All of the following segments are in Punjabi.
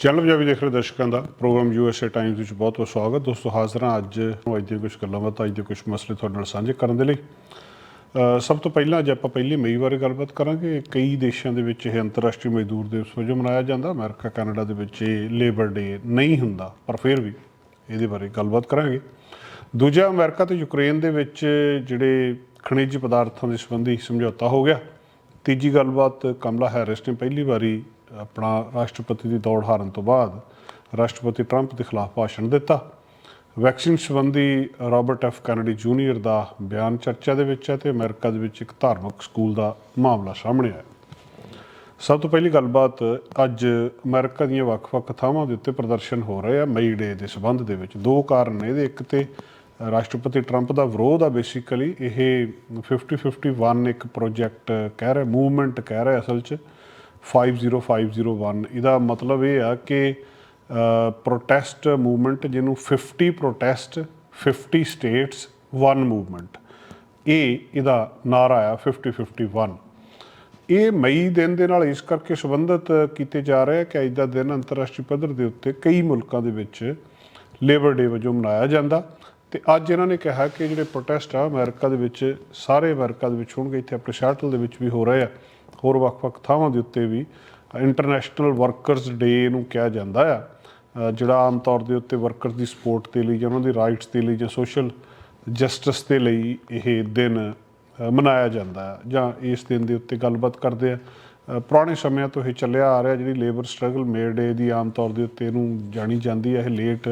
ਚੈਨਲ ਪੰਜਾਬੀ ਦੇਖ ਰਹੇ ਦਰਸ਼ਕਾਂ ਦਾ ਪ੍ਰੋਗਰਾਮ ਯੂਐਸਏ ਟਾਈਮਸ ਵਿੱਚ ਬਹੁਤ ਬਹੁਤ ਸਵਾਗਤ। ਦੋਸਤੋ, ਹਾਜ਼ਰ ਹਾਂ ਅੱਜ। ਅੱਜ ਦੀਆਂ ਕੁਝ ਗੱਲਾਂ ਬਾਤਾਂ, ਅੱਜ ਦੇ ਕੁਝ ਮਸਲੇ ਤੁਹਾਡੇ ਨਾਲ ਸਾਂਝੇ ਕਰਨ ਦੇ ਲਈ। ਸਭ ਤੋਂ ਪਹਿਲਾਂ ਅੱਜ ਆਪਾਂ ਪਹਿਲੀ ਮਈ ਬਾਰੇ ਗੱਲਬਾਤ ਕਰਾਂਗੇ। ਕਈ ਦੇਸ਼ਾਂ ਦੇ ਵਿੱਚ ਇਹ ਅੰਤਰਰਾਸ਼ਟਰੀ ਮਜ਼ਦੂਰ ਦਿਵਸ ਵਜੋਂ ਮਨਾਇਆ ਜਾਂਦਾ। ਅਮਰੀਕਾ, ਕੈਨੇਡਾ ਦੇ ਵਿੱਚ ਇਹ ਲੇਬਰ ਡੇ ਨਹੀਂ ਹੁੰਦਾ, ਪਰ ਫਿਰ ਵੀ ਇਹਦੇ ਬਾਰੇ ਗੱਲਬਾਤ ਕਰਾਂਗੇ। ਦੂਜਾ, ਅਮਰੀਕਾ ਤੇ ਯੂਕਰੇਨ ਦੇ ਵਿੱਚ ਜਿਹੜੇ ਖਣਿਜ ਪਦਾਰਥਾਂ ਦੇ ਸੰਬੰਧੀ ਸਮਝੌਤਾ ਹੋ ਗਿਆ। ਤੀਜੀ ਗੱਲਬਾਤ ਕਮਲਾ ਹੈਰਿਸ ਨੇ ਪਹਿਲੀ ਵਾਰੀ ਆਪਣਾ ਰਾਸ਼ਟਰਪਤੀ ਦੀ ਦੌੜ ਹਾਰਨ ਤੋਂ ਬਾਅਦ ਰਾਸ਼ਟਰਪਤੀ ਟਰੰਪ ਦੇ ਖਿਲਾਫ ਭਾਸ਼ਣ ਦਿੱਤਾ। ਵੈਕਸੀਨ ਸੰਬੰਧੀ ਰਾਬਰਟ ਐਫ ਕੈਨੇਡੀ ਜੂਨੀਅਰ ਦਾ ਬਿਆਨ ਚਰਚਾ ਦੇ ਵਿੱਚ ਹੈ ਤੇ ਅਮਰੀਕਾ ਦੇ ਵਿੱਚ ਇੱਕ ਧਾਰਮਿਕ ਸਕੂਲ ਦਾ ਮਾਮਲਾ ਸਾਹਮਣੇ ਆਇਆ। ਸਭ ਤੋਂ ਪਹਿਲੀ ਗੱਲਬਾਤ, ਅੱਜ ਅਮਰੀਕਾ ਦੀਆਂ ਵੱਖ-ਵੱਖ ਥਾਵਾਂ ਦੇ ਉੱਤੇ ਪ੍ਰਦਰਸ਼ਨ ਹੋ ਰਹੇ ਆ ਮਈ ਡੇ ਦੇ ਸਬੰਧ ਦੇ ਵਿੱਚ ਦੋ ਕਾਰਨ ਨੇ ਇਹਦੇ। ਇੱਕ ਤੇ ਰਾਸ਼ਟਰਪਤੀ ਟਰੰਪ ਦਾ ਵਿਰੋਧ ਆ ਬੇਸਿਕਲੀ। ਇਹ 5051 ਇੱਕ ਪ੍ਰੋਜੈਕਟ ਕਹਿ ਰਿਹਾ ਮੂਵਮੈਂਟ ਕਹਿ ਰਿਹਾ ਅਸਲ 'ਚ। 50501 ਇਹਦਾ ਮਤਲਬ ਇਹ ਆ ਕਿ ਪ੍ਰੋਟੈਸਟ ਮੂਵਮੈਂਟ ਜਿਹਨੂੰ 50 ਪ੍ਰੋਟੈਸਟ 50 ਸਟੇਟਸ ਵਨ ਮੂਵਮੈਂਟ ਇਹ ਇਹਦਾ ਨਾਰਾ ਆ 5051 ਇਹ ਮਈ ਦਿਨ ਦੇ ਨਾਲ ਇਸ ਕਰਕੇ ਸੰਬੰਧਿਤ ਕੀਤੇ ਜਾ ਰਹੇ ਆ ਕਿ ਅੱਜ ਦਾ ਦਿਨ ਅੰਤਰਰਾਸ਼ਟਰੀ ਪੱਧਰ ਦੇ ਉੱਤੇ ਕਈ ਮੁਲਕਾਂ ਦੇ ਵਿੱਚ ਲੇਬਰ ਡੇ ਵਜੋਂ ਮਨਾਇਆ ਜਾਂਦਾ। ਤੇ ਅੱਜ ਇਹਨਾਂ ਨੇ ਕਿਹਾ ਕਿ ਜਿਹੜੇ ਪ੍ਰੋਟੈਸਟ ਆ, ਅਮਰੀਕਾ ਦੇ ਵਿੱਚ, ਸਾਰੇ ਅਮਰੀਕਾ ਦੇ ਵਿੱਚ ਹੋਣਗੇ, ਇੱਥੇ ਆਪਣੇ ਸ਼ਾਰਟਲ ਦੇ ਵਿੱਚ ਵੀ ਹੋ ਰਹੇ ਆ। ਹੋਰ ਵੱਖ-ਵੱਖ ਥਾਵਾਂ ਦੇ ਉੱਤੇ ਵੀ ਇੰਟਰਨੈਸ਼ਨਲ ਵਰਕਰਸ ਡੇ ਨੂੰ ਕਿਹਾ ਜਾਂਦਾ ਆ। ਜਿਹੜਾ ਆਮ ਤੌਰ ਦੇ ਉੱਤੇ ਵਰਕਰਸ ਦੀ ਸਪੋਰਟ ਦੇ ਲਈ ਜਾਂ ਉਹਨਾਂ ਦੀ ਰਾਈਟਸ ਦੇ ਲਈ ਜਾਂ ਸੋਸ਼ਲ ਜਸਟਿਸ ਦੇ ਲਈ ਇਹ ਦਿਨ ਮਨਾਇਆ ਜਾਂਦਾ ਹੈ ਜਾਂ ਇਸ ਦਿਨ ਦੇ ਉੱਤੇ ਗੱਲਬਾਤ ਕਰਦੇ ਆ। ਪੁਰਾਣੇ ਸਮਿਆਂ ਤੋਂ ਇਹ ਚੱਲਿਆ ਆ ਰਿਹਾ, ਜਿਹੜੀ ਲੇਬਰ ਸਟਰਗਲ ਮੇਡ ਡੇ ਦੀ ਆਮ ਤੌਰ ਦੇ ਉੱਤੇ ਇਹਨੂੰ ਜਾਣੀ ਜਾਂਦੀ ਹੈ ਇਹ ਲੇਟ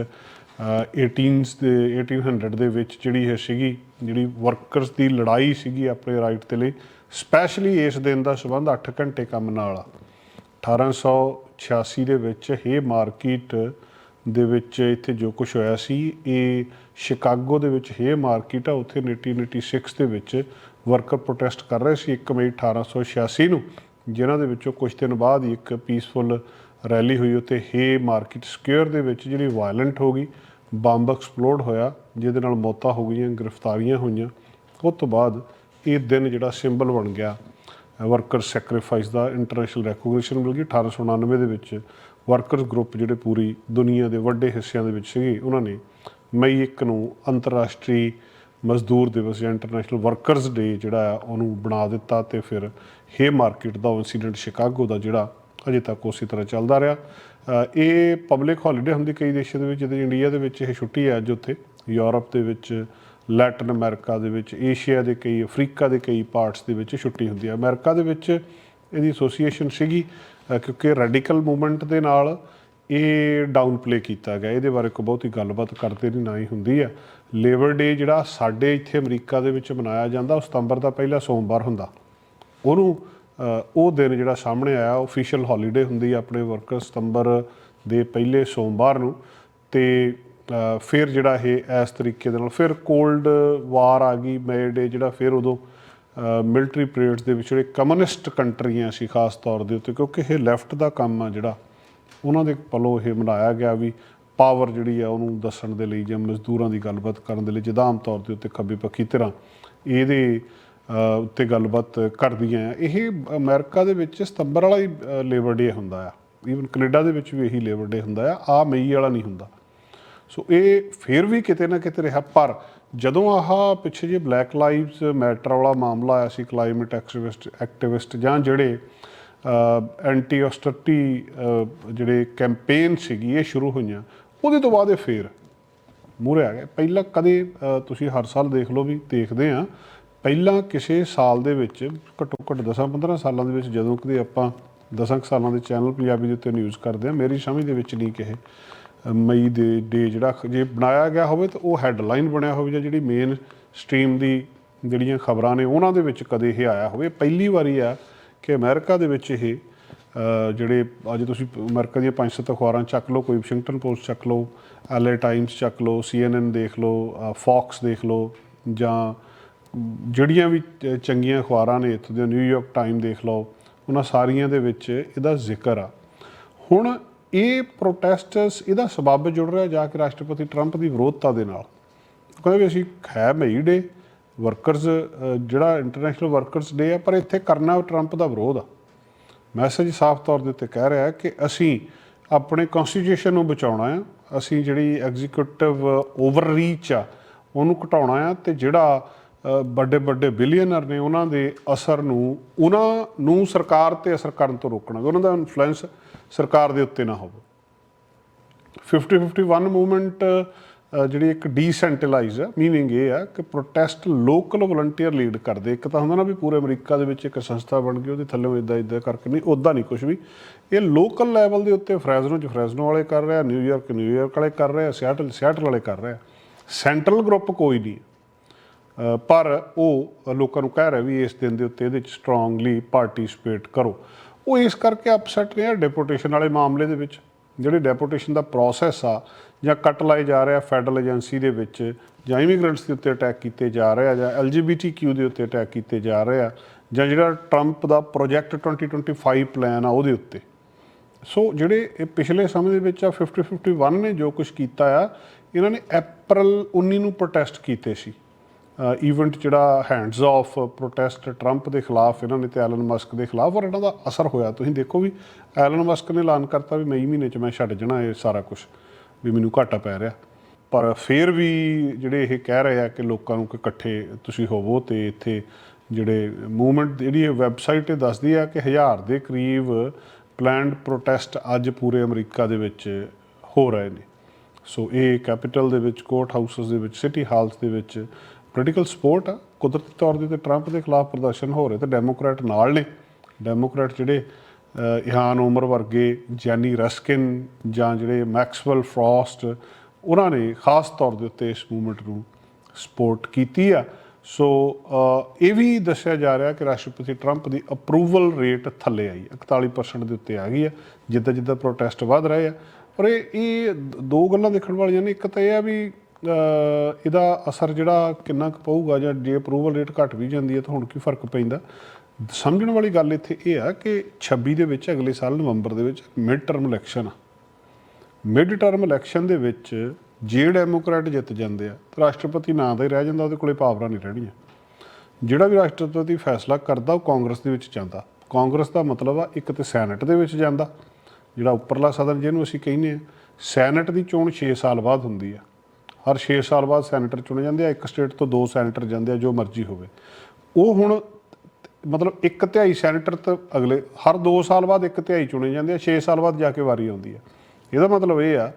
18s ਦੇ 1800 ਦੇ ਵਿੱਚ ਜਿਹੜੀ ਇਹ ਸੀਗੀ, ਜਿਹੜੀ ਵਰਕਰਸ ਦੀ ਲੜਾਈ ਸੀਗੀ ਆਪਣੇ ਰਾਈਟ ਦੇ ਲਈ ਸਪੈਸ਼ਲੀ ਇਸ ਦਿਨ ਦਾ ਸਬੰਧ 8 ਘੰਟੇ ਕੰਮ ਨਾਲ ਆ। 1886 ਦੇ ਵਿੱਚ ਹੇ ਮਾਰਕੀਟ ਦੇ ਵਿੱਚ ਇੱਥੇ ਜੋ ਕੁਝ ਹੋਇਆ ਸੀ, ਇਹ ਸ਼ਿਕਾਗੋ ਦੇ ਵਿੱਚ ਹੇ ਮਾਰਕੀਟ ਆ, ਉੱਥੇ 1996 ਦੇ ਵਿੱਚ ਵਰਕਰ ਪ੍ਰੋਟੈਸਟ ਕਰ ਰਹੇ ਸੀ 1 ਮਈ 1886 ਨੂੰ, ਜਿਨ੍ਹਾਂ ਦੇ ਵਿੱਚੋਂ ਕੁਝ ਦਿਨ ਬਾਅਦ ਹੀ ਇੱਕ ਪੀਸਫੁਲ ਰੈਲੀ ਹੋਈ ਉੱਤੇ ਹੇ ਮਾਰਕੀਟ ਸਕੁਅਰ ਦੇ ਵਿੱਚ, ਜਿਹੜੀ ਵਾਇਲੈਂਟ ਹੋ ਗਈ, ਬੰਬ ਐਕਸਪਲੋਡ ਹੋਇਆ, ਜਿਹਦੇ ਨਾਲ ਮੌਤਾਂ ਹੋ ਗਈਆਂ, ਗ੍ਰਿਫਤਾਰੀਆਂ ਹੋਈਆਂ। ਉਸ ਤੋਂ ਬਾਅਦ ਇਹ ਦਿਨ ਜਿਹੜਾ ਸਿੰਬਲ ਬਣ ਗਿਆ ਵਰਕਰ ਸੈਕਰੀਫਾਈਸ ਦਾ ਇੰਟਰਨੈਸ਼ਨਲ ਰੈਕੋਗਨੀਸ਼ਨ ਮਿਲ ਗਈ 1899 ਦੇ ਵਿੱਚ ਵਰਕਰਸ ਗਰੁੱਪ ਜਿਹੜੇ ਪੂਰੀ ਦੁਨੀਆ ਦੇ ਵੱਡੇ ਹਿੱਸਿਆਂ ਦੇ ਵਿੱਚ ਸੀਗੇ, ਉਹਨਾਂ ਨੇ ਮਈ 1 ਨੂੰ ਅੰਤਰਰਾਸ਼ਟਰੀ ਮਜ਼ਦੂਰ ਦਿਵਸ ਜਾਂ ਇੰਟਰਨੈਸ਼ਨਲ ਵਰਕਰਸ ਡੇ ਜਿਹੜਾ ਆ, ਉਹਨੂੰ ਬਣਾ ਦਿੱਤਾ ਤੇ ਫਿਰ ਹੇ ਮਾਰਕੀਟ ਦਾ ਇਨਸੀਡੈਂਟ ਸ਼ਿਕਾਗੋ ਦਾ ਜਿਹੜਾ ਅਜੇ ਤੱਕ ਉਸੇ ਤਰ੍ਹਾਂ ਚੱਲਦਾ ਰਿਹਾ। ਇਹ ਪਬਲਿਕ ਹੌਲੀਡੇ ਹੁੰਦੀ ਕਈ ਦੇਸ਼ਾਂ ਦੇ ਵਿੱਚ ਜਿਵੇਂ ਇੰਡੀਆ ਦੇ ਵਿੱਚ ਇਹ ਛੁੱਟੀ ਹੈ ਅੱਜ ਉੱਥੇ ਯੂਰਪ ਦੇ ਵਿੱਚ ਲੈਟਿਨ ਅਮਰੀਕਾ ਦੇ ਵਿੱਚ, ਏਸ਼ੀਆ ਦੇ ਕਈ, ਅਫਰੀਕਾ ਦੇ ਕਈ ਪਾਰਟਸ ਦੇ ਵਿੱਚ ਛੁੱਟੀ ਹੁੰਦੀ ਹੈ। ਅਮਰੀਕਾ ਦੇ ਵਿੱਚ ਇਹਦੀ ਐਸੋਸੀਏਸ਼ਨ ਸੀਗੀ ਕਿਉਂਕਿ ਰੈਡੀਕਲ ਮੂਵਮੈਂਟ ਦੇ ਨਾਲ ਇਹ ਡਾਊਨ ਪਲੇ ਕੀਤਾ ਗਿਆ। ਇਹਦੇ ਬਾਰੇ ਕੋਈ ਬਹੁਤੀ ਗੱਲਬਾਤ ਕਰਦੇ ਨਹੀਂ, ਨਾ ਹੀ ਹੁੰਦੀ ਆ ਲੇਬਰ ਡੇ ਜਿਹੜਾ ਸਾਡੇ ਇੱਥੇ ਅਮਰੀਕਾ ਦੇ ਵਿੱਚ ਮਨਾਇਆ ਜਾਂਦਾ, ਉਹ ਸਤੰਬਰ ਦਾ ਪਹਿਲਾ ਸੋਮਵਾਰ ਹੁੰਦਾ। ਉਹਨੂੰ ਉਹ ਦਿਨ ਜਿਹੜਾ ਸਾਹਮਣੇ ਆਇਆ ਅਫੀਸ਼ੀਅਲ ਹੌਲੀਡੇ ਹੁੰਦੀ ਆ ਆਪਣੇ ਵਰਕਰ ਸਤੰਬਰ ਦੇ ਪਹਿਲੇ ਸੋਮਵਾਰ ਨੂੰ। ਤੇ ਫਿਰ ਜਿਹੜਾ ਇਹ ਇਸ ਤਰੀਕੇ ਦੇ ਨਾਲ ਫਿਰ ਕੋਲਡ ਵਾਰ ਆ ਗਈ ਮਈ ਡੇ ਜਿਹੜਾ ਫਿਰ ਉਦੋਂ ਮਿਲਟਰੀ ਪੀਰੀਅਡਸ ਦੇ ਵਿੱਚ ਜਿਹੜੇ ਕਮਿਊਨਿਸਟ ਕੰਟਰੀਆਂ ਸੀ ਖਾਸ ਤੌਰ ਦੇ ਉੱਤੇ, ਕਿਉਂਕਿ ਇਹ ਲੈਫਟ ਦਾ ਕੰਮ ਆ ਜਿਹੜਾ, ਉਹਨਾਂ ਦੇ ਵੱਲੋਂ ਇਹ ਮਨਾਇਆ ਗਿਆ ਵੀ ਪਾਵਰ ਜਿਹੜੀ ਆ ਉਹਨੂੰ ਦੱਸਣ ਦੇ ਲਈ ਜਾਂ ਮਜ਼ਦੂਰਾਂ ਦੀ ਗੱਲਬਾਤ ਕਰਨ ਦੇ ਲਈ ਜਿਹਦਾ ਆਮ ਤੌਰ ਦੇ ਉੱਤੇ ਖੱਬੇ ਪੱਖੀ ਧਿਰਾਂ ਇਹਦੇ ਉੱਤੇ ਗੱਲਬਾਤ ਕਰਦੀਆਂ ਆ। ਇਹ ਅਮਰੀਕਾ ਦੇ ਵਿੱਚ ਸਤੰਬਰ ਵਾਲਾ ਹੀ ਲੇਬਰ ਡੇ ਹੁੰਦਾ ਆ। ਈਵਨ ਕੈਨੇਡਾ ਦੇ ਵਿੱਚ ਵੀ ਇਹੀ ਲੇਬਰ ਡੇ ਹੁੰਦਾ ਆ। ਆ ਮਈ ਵਾਲਾ ਨਹੀਂ ਹੁੰਦਾ। ਸੋ ਇਹ ਫਿਰ ਵੀ ਕਿਤੇ ਨਾ ਕਿਤੇ ਰਿਹਾ, ਪਰ ਜਦੋਂ ਆਹ ਪਿੱਛੇ ਜੇ ਬਲੈਕ ਲਾਈਵਸ ਮੈਟਰ ਵਾਲਾ ਮਾਮਲਾ ਆਇਆ ਸੀ ਕਲਾਈਮੇਟ ਐਕਟਿਵਿਸਟ ਐਕਟਿਵਿਸਟ ਜਾਂ ਜਿਹੜੇ ਐਂਟੀ ਆਸਟਰਟੀ ਜਿਹੜੇ ਕੈਂਪੇਨ ਸੀਗੀ, ਇਹ ਸ਼ੁਰੂ ਹੋਈਆਂ, ਉਹਦੇ ਤੋਂ ਬਾਅਦ ਇਹ ਫੇਰ ਮੂਹਰੇ ਆ ਗਏ ਪਹਿਲਾਂ ਕਦੇ ਤੁਸੀਂ ਹਰ ਸਾਲ ਦੇਖ ਲਓ ਵੀ, ਦੇਖਦੇ ਆ ਪਹਿਲਾਂ ਕਿਸੇ ਸਾਲ ਦੇ ਵਿੱਚ, ਘੱਟੋ ਘੱਟ 10-15 ਸਾਲਾਂ ਦੇ ਵਿੱਚ, ਜਦੋਂ ਕਦੇ ਆਪਾਂ 10 ਸਾਲਾਂ ਦੇ ਚੈਨਲ ਪੰਜਾਬੀ ਦੇ ਉੱਤੇ ਨਿਊਜ਼ ਕਰਦੇ ਆ ਮੇਰੀ ਸਮਝ ਦੇ ਵਿੱਚ ਨਹੀਂ ਕਿ ਮਈ ਦੇ ਡੇ ਜਿਹੜਾ ਜੇ ਬਣਾਇਆ ਗਿਆ ਹੋਵੇ ਤਾਂ ਉਹ ਹੈਡਲਾਈਨ ਬਣਿਆ ਹੋਵੇ ਜਾਂ ਜਿਹੜੀ ਮੇਨ ਸਟ੍ਰੀਮ ਦੀ ਜਿਹੜੀਆਂ ਖਬਰਾਂ ਨੇ ਉਹਨਾਂ ਦੇ ਵਿੱਚ ਕਦੇ ਇਹ ਆਇਆ ਹੋਵੇ। ਪਹਿਲੀ ਵਾਰੀ ਆ ਕਿ ਅਮਰੀਕਾ ਦੇ ਵਿੱਚ ਇਹ ਜਿਹੜੇ ਅੱਜ ਤੁਸੀਂ ਅਮਰੀਕਾ ਦੀਆਂ ਪੰਜ ਸੱਤ ਅਖਬਾਰਾਂ ਚੱਕ ਲਓ, ਕੋਈ ਵਾਸ਼ਿੰਗਟਨ ਪੋਸਟ ਚੱਕ ਲਓ ਐਲਏ ਟਾਈਮਸ ਚੱਕ ਲਓ ਸੀਐਨਐਨ ਦੇਖ ਲਓ ਫੌਕਸ ਦੇਖ ਲਓ ਜਾਂ ਜਿਹੜੀਆਂ ਵੀ ਚੰਗੀਆਂ ਅਖਬਾਰਾਂ ਨੇ ਇੱਥੋਂ ਦੇ ਨਿਊਯਾਰਕ ਟਾਈਮ ਦੇਖ ਲਓ, ਉਹਨਾਂ ਸਾਰੀਆਂ ਦੇ ਵਿੱਚ ਇਹਦਾ ਜ਼ਿਕਰ ਆ। ਹੁਣ ਇਹ ਪ੍ਰੋਟੈਸਟਸ ਇਹਦਾ ਸਬਬ ਜੁੜ ਰਿਹਾ ਜਾ ਕੇ ਰਾਸ਼ਟਰਪਤੀ ਟਰੰਪ ਦੀ ਵਿਰੋਧਤਾ ਦੇ ਨਾਲ। ਕਹਿੰਦੇ ਵੀ ਅਸੀਂ ਹੈ ਮਈ ਡੇ ਵਰਕਰਸ ਜਿਹੜਾ ਇੰਟਰਨੈਸ਼ਨਲ ਵਰਕਰਸ ਡੇ ਆ, ਪਰ ਇੱਥੇ ਕਰਨਾ ਟਰੰਪ ਦਾ ਵਿਰੋਧ ਆ। ਮੈਸੇਜ ਸਾਫ਼ ਤੌਰ ਦੇ ਉੱਤੇ ਕਹਿ ਰਿਹਾ ਕਿ ਅਸੀਂ ਆਪਣੇ ਕਨਸਟੀਟਿਊਸ਼ਨ ਨੂੰ ਬਚਾਉਣਾ ਆ, ਅਸੀਂ ਜਿਹੜੀ ਐਗਜ਼ੀਕਿਊਟਿਵ ਓਵਰਰੀਚ ਆ, ਉਹਨੂੰ ਘਟਾਉਣਾ ਆ ਤੇ ਜਿਹੜਾ ਵੱਡੇ ਵੱਡੇ ਬਿਲੀਅਨਰ ਨੇ ਉਹਨਾਂ ਦੇ ਅਸਰ ਨੂੰ, ਉਹਨਾਂ ਨੂੰ ਸਰਕਾਰ ਤੇ ਅਸਰ ਕਰਨ ਤੋਂ ਰੋਕਣਾ, ਉਹਨਾਂ ਦਾ ਇਨਫਲੂਐਂਸ ਸਰਕਾਰ ਦੇ ਉੱਤੇ ਨਾ ਹੋਵੇ। 50 51 ਮੂਵਮੈਂਟ ਜਿਹੜੀ ਇੱਕ ਡੀਸੈਂਟਰਲਾਈਜ਼ ਹੈ ਮੀਨਿੰਗ ਇਹ ਆ ਕਿ ਪ੍ਰੋਟੈਸਟ ਲੋਕਲ ਵਲੰਟੀਅਰ ਲੀਡ ਕਰਦੇ। ਇੱਕ ਤਾਂ ਹੁੰਦਾ ਨਾ ਵੀ ਪੂਰੇ ਅਮਰੀਕਾ ਦੇ ਵਿੱਚ ਇੱਕ ਸੰਸਥਾ ਬਣ ਗਈ, ਉਹਦੇ ਥੱਲੇ ਇਦਾਂ ਇਦਾਂ ਕਰਕੇ ਨਹੀਂ ਉਦਾਂ ਨਹੀਂ ਕੁਝ ਵੀ। ਇਹ ਲੋਕਲ ਲੈਵਲ ਦੇ ਉੱਤੇ ਫਰੈਜ਼ਨੋ ਚ ਫਰੈਜ਼ਨੋ ਵਾਲੇ ਕਰ ਰਿਹਾ ਆ ਨਿਊਯਾਰਕ ਨਿਊਯਾਰਕ ਵਾਲੇ ਕਰ ਰਿਹਾ ਸਿਆਟਲ ਸਿਆਟਲ ਵਾਲੇ ਕਰ ਰਿਹਾ। ਸੈਂਟਰਲ ਗਰੁੱਪ ਕੋਈ ਨਹੀਂ। ਪਰ ਉਹ ਲੋਕਾਂ ਨੂੰ ਕਹਿ ਰਿਹਾ ਵੀ ਇਸ ਦਿਨ ਦੇ ਉੱਤੇ ਇਹਦੇ 'ਚ ਸਟਰੋਂਗਲੀ ਪਾਰਟਿਸਿਪੇਟ ਕਰੋ। ਉਹ ਇਸ ਕਰਕੇ ਅਪਸੈਟ ਨੇ ਡੈਪੂਟੇਸ਼ਨ ਵਾਲੇ ਮਾਮਲੇ ਦੇ ਵਿੱਚ। ਜਿਹੜੇ ਡੈਪੂਟੇਸ਼ਨ ਦਾ ਪ੍ਰੋਸੈਸ ਆ, ਜਾਂ ਕੱਟ ਲਾਏ ਜਾ ਰਿਹਾ ਫੈਡਰਲ ਏਜੰਸੀ ਦੇ ਵਿੱਚ, ਜਾਂ ਇਮੀਗ੍ਰੈਂਟਸ ਦੇ ਉੱਤੇ ਅਟੈਕ ਕੀਤੇ ਜਾ ਰਹੇ ਆ, ਜਾਂ ਐਲਜੀਬੀਟੀਕਿਊ ਦੇ ਉੱਤੇ ਅਟੈਕ ਕੀਤੇ ਜਾ ਰਹੇ ਆ, ਜਾਂ ਜਿਹੜਾ ਟਰੰਪ ਦਾ ਪ੍ਰੋਜੈਕਟ 2025 ਪਲਾਨ ਆ ਉਹਦੇ ਉੱਤੇ। ਸੋ ਜਿਹੜੇ ਇਹ ਪਿਛਲੇ ਸਮੇਂ ਦੇ ਵਿੱਚ ਆ 50 51 ਨੇ ਜੋ ਕੁਝ ਕੀਤਾ ਆ, ਇਹਨਾਂ ਨੇ ਅਪ੍ਰੈਲ 19 ਨੂੰ ਪ੍ਰੋਟੈਸਟ ਕੀਤੇ ਸੀ। ਇਵੈਂਟ ਜਿਹੜਾ ਹੈਂਡਸ ਆਫ ਪ੍ਰੋਟੈਸਟ ਟਰੰਪ ਦੇ ਖਿਲਾਫ, ਇਹਨਾਂ ਨੇ ਤੇ ਐਲਨ ਮਸਕ ਦੇ ਖਿਲਾਫ, ਔਰ ਇਹਨਾਂ ਦਾ ਅਸਰ ਹੋਇਆ। ਤੁਸੀਂ ਦੇਖੋ ਵੀ ਐਲਨ ਮਸਕ ਨੇ ਐਲਾਨ ਕਰਤਾ ਵੀ ਮਈ ਮਹੀਨੇ 'ਚ ਮੈਂ ਛੱਡ ਜਾਣਾ ਇਹ ਸਾਰਾ ਕੁਝ ਵੀ ਮੈਨੂੰ ਘਾਟਾ ਪੈ ਰਿਹਾ। ਪਰ ਫਿਰ ਵੀ ਜਿਹੜੇ ਇਹ ਕਹਿ ਰਹੇ ਆ ਕਿ ਲੋਕਾਂ ਨੂੰ ਕਿ ਇਕੱਠੇ ਤੁਸੀਂ ਹੋਵੋ ਤੇ ਇੱਥੇ ਜਿਹੜੇ ਮੂਵਮੈਂਟ ਜਿਹੜੀ ਇਹ ਵੈਬਸਾਈਟ ਤੇ ਦੱਸਦੀ ਆ ਕਿ ਹਜ਼ਾਰ ਦੇ ਕਰੀਬ ਪਲਾਨਡ ਪ੍ਰੋਟੈਸਟ ਅੱਜ ਪੂਰੇ ਅਮਰੀਕਾ ਦੇ ਵਿੱਚ ਹੋ ਰਹੇ ਨੇ। ਸੋ ਇਹ ਕੈਪੀਟਲ ਦੇ ਵਿੱਚ ਕੋਰਟ ਹਾਊਸਸ ਦੇ ਵਿੱਚ ਸਿਟੀ ਹਾਲਸ ਦੇ ਵਿੱਚ ਪੋਲੀਟੀਕਲ ਸਪੋਰਟ ਆ। ਕੁਦਰਤੀ ਤੌਰ ਦੇ ਤੇ ਟਰੰਪ ਦੇ ਖਿਲਾਫ ਪ੍ਰਦਰਸ਼ਨ ਹੋ ਰਹੇ ਤੇ ਡੈਮੋਕ੍ਰੈਟ ਨਾਲ ਨੇ। ਡੈਮੋਕ੍ਰੈਟ ਜਿਹੜੇ ਇਹਾਨ ਉਮਰ ਵਰਗੇ ਜੈਨੀ ਰਸਕਿਨ ਜਾਂ ਜਿਹੜੇ ਮੈਕਸਵੈਲ ਫਰੋਸਟ ਉਹਨਾਂ ਨੇ ਖਾਸ ਤੌਰ ਦੇ ਉੱਤੇ ਇਸ ਮੂਵਮੈਂਟ ਨੂੰ ਸਪੋਰਟ ਕੀਤੀ ਆ। ਸੋ ਇਹ ਵੀ ਦੱਸਿਆ ਜਾ ਰਿਹਾ ਕਿ ਰਾਸ਼ਟਰਪਤੀ ਟਰੰਪ ਦੀ ਅਪਰੂਵਲ ਰੇਟ ਥੱਲੇ ਆਈ 41% ਦੇ ਉੱਤੇ ਆ ਗਈ ਆ ਜਿੱਦਾਂ ਜਿੱਦਾਂ ਪ੍ਰੋਟੈਸਟ ਵੱਧ ਰਹੇ ਆ। ਪਰ ਇਹ ਇਹ ਦੋ ਗੱਲਾਂ ਦੇਖਣ ਵਾਲੀਆਂ ਨੇ। ਇੱਕ ਤਾਂ ਇਹ ਆ ਵੀ ਇਹਦਾ ਅਸਰ ਜਿਹੜਾ ਕਿੰਨਾ ਕੁ ਪਊਗਾ ਜਾਂ ਜੇ ਅਪਰੂਵਲ ਰੇਟ ਘਟ ਵੀ ਜਾਂਦੀ ਹੈ ਤਾਂ ਹੁਣ ਕੀ ਫ਼ਰਕ ਪੈਂਦਾ? ਸਮਝਣ ਵਾਲੀ ਗੱਲ ਇੱਥੇ ਇਹ ਆ ਕਿ 26 ਦੇ ਵਿੱਚ ਅਗਲੇ ਸਾਲ ਨਵੰਬਰ ਦੇ ਵਿੱਚ ਮਿਡ ਟਰਮ ਇਲੈਕਸ਼ਨ ਆ। ਮਿਡ ਟਰਮ ਇਲੈਕਸ਼ਨ ਦੇ ਵਿੱਚ ਜੇ ਡੈਮੋਕ੍ਰੈਟ ਜਿੱਤ ਜਾਂਦੇ ਆ ਤਾਂ ਰਾਸ਼ਟਰਪਤੀ ਨਾਂ ਦਾ ਹੀ ਰਹਿ ਜਾਂਦਾ, ਉਹਦੇ ਕੋਲੇ ਪਾਵਰਾਂ ਨਹੀਂ ਰਹਿਣੀਆਂ। ਜਿਹੜਾ ਵੀ ਰਾਸ਼ਟਰਪਤੀ ਫੈਸਲਾ ਕਰਦਾ, ਉਹ ਕਾਂਗਰਸ ਦੇ ਵਿੱਚ ਜਾਂਦਾ। ਕਾਂਗਰਸ ਦਾ ਮਤਲਬ ਆ ਇੱਕ ਤੇ ਸੈਨੇਟ ਦੇ ਵਿੱਚ ਜਾਂਦਾ, ਜਿਹੜਾ ਉੱਪਰਲਾ ਸਦਨ ਜਿਹਨੂੰ ਅਸੀਂ ਕਹਿੰਦੇ ਆ। ਸੈਨੇਟ ਦੀ ਚੋਣ 6 ਸਾਲ ਬਾਅਦ ਹੁੰਦੀ ਆ। ਹਰ 6 ਸਾਲ ਬਾਅਦ ਸੈਨੇਟਰ ਚੁਣੇ ਜਾਂਦੇ ਆ ਇੱਕ ਸਟੇਟ ਤੋਂ ਦੋ ਸੈਨੇਟਰ ਜਾਂਦੇ ਆ ਜੋ ਮਰਜ਼ੀ ਹੋਵੇ। ਉਹ ਹੁਣ ਮਤਲਬ ਇੱਕ ਤਿਹਾਈ ਸੈਨੇਟਰ ਤਾਂ ਅਗਲੇ ਹਰ 2 ਸਾਲ ਬਾਅਦ ਇੱਕ ਤਿਹਾਈ ਚੁਣੇ ਜਾਂਦੇ ਆ 6 ਸਾਲ ਬਾਅਦ ਜਾ ਕੇ ਵਾਰੀ ਆਉਂਦੀ ਆ। ਇਹਦਾ ਮਤਲਬ ਇਹ ਆ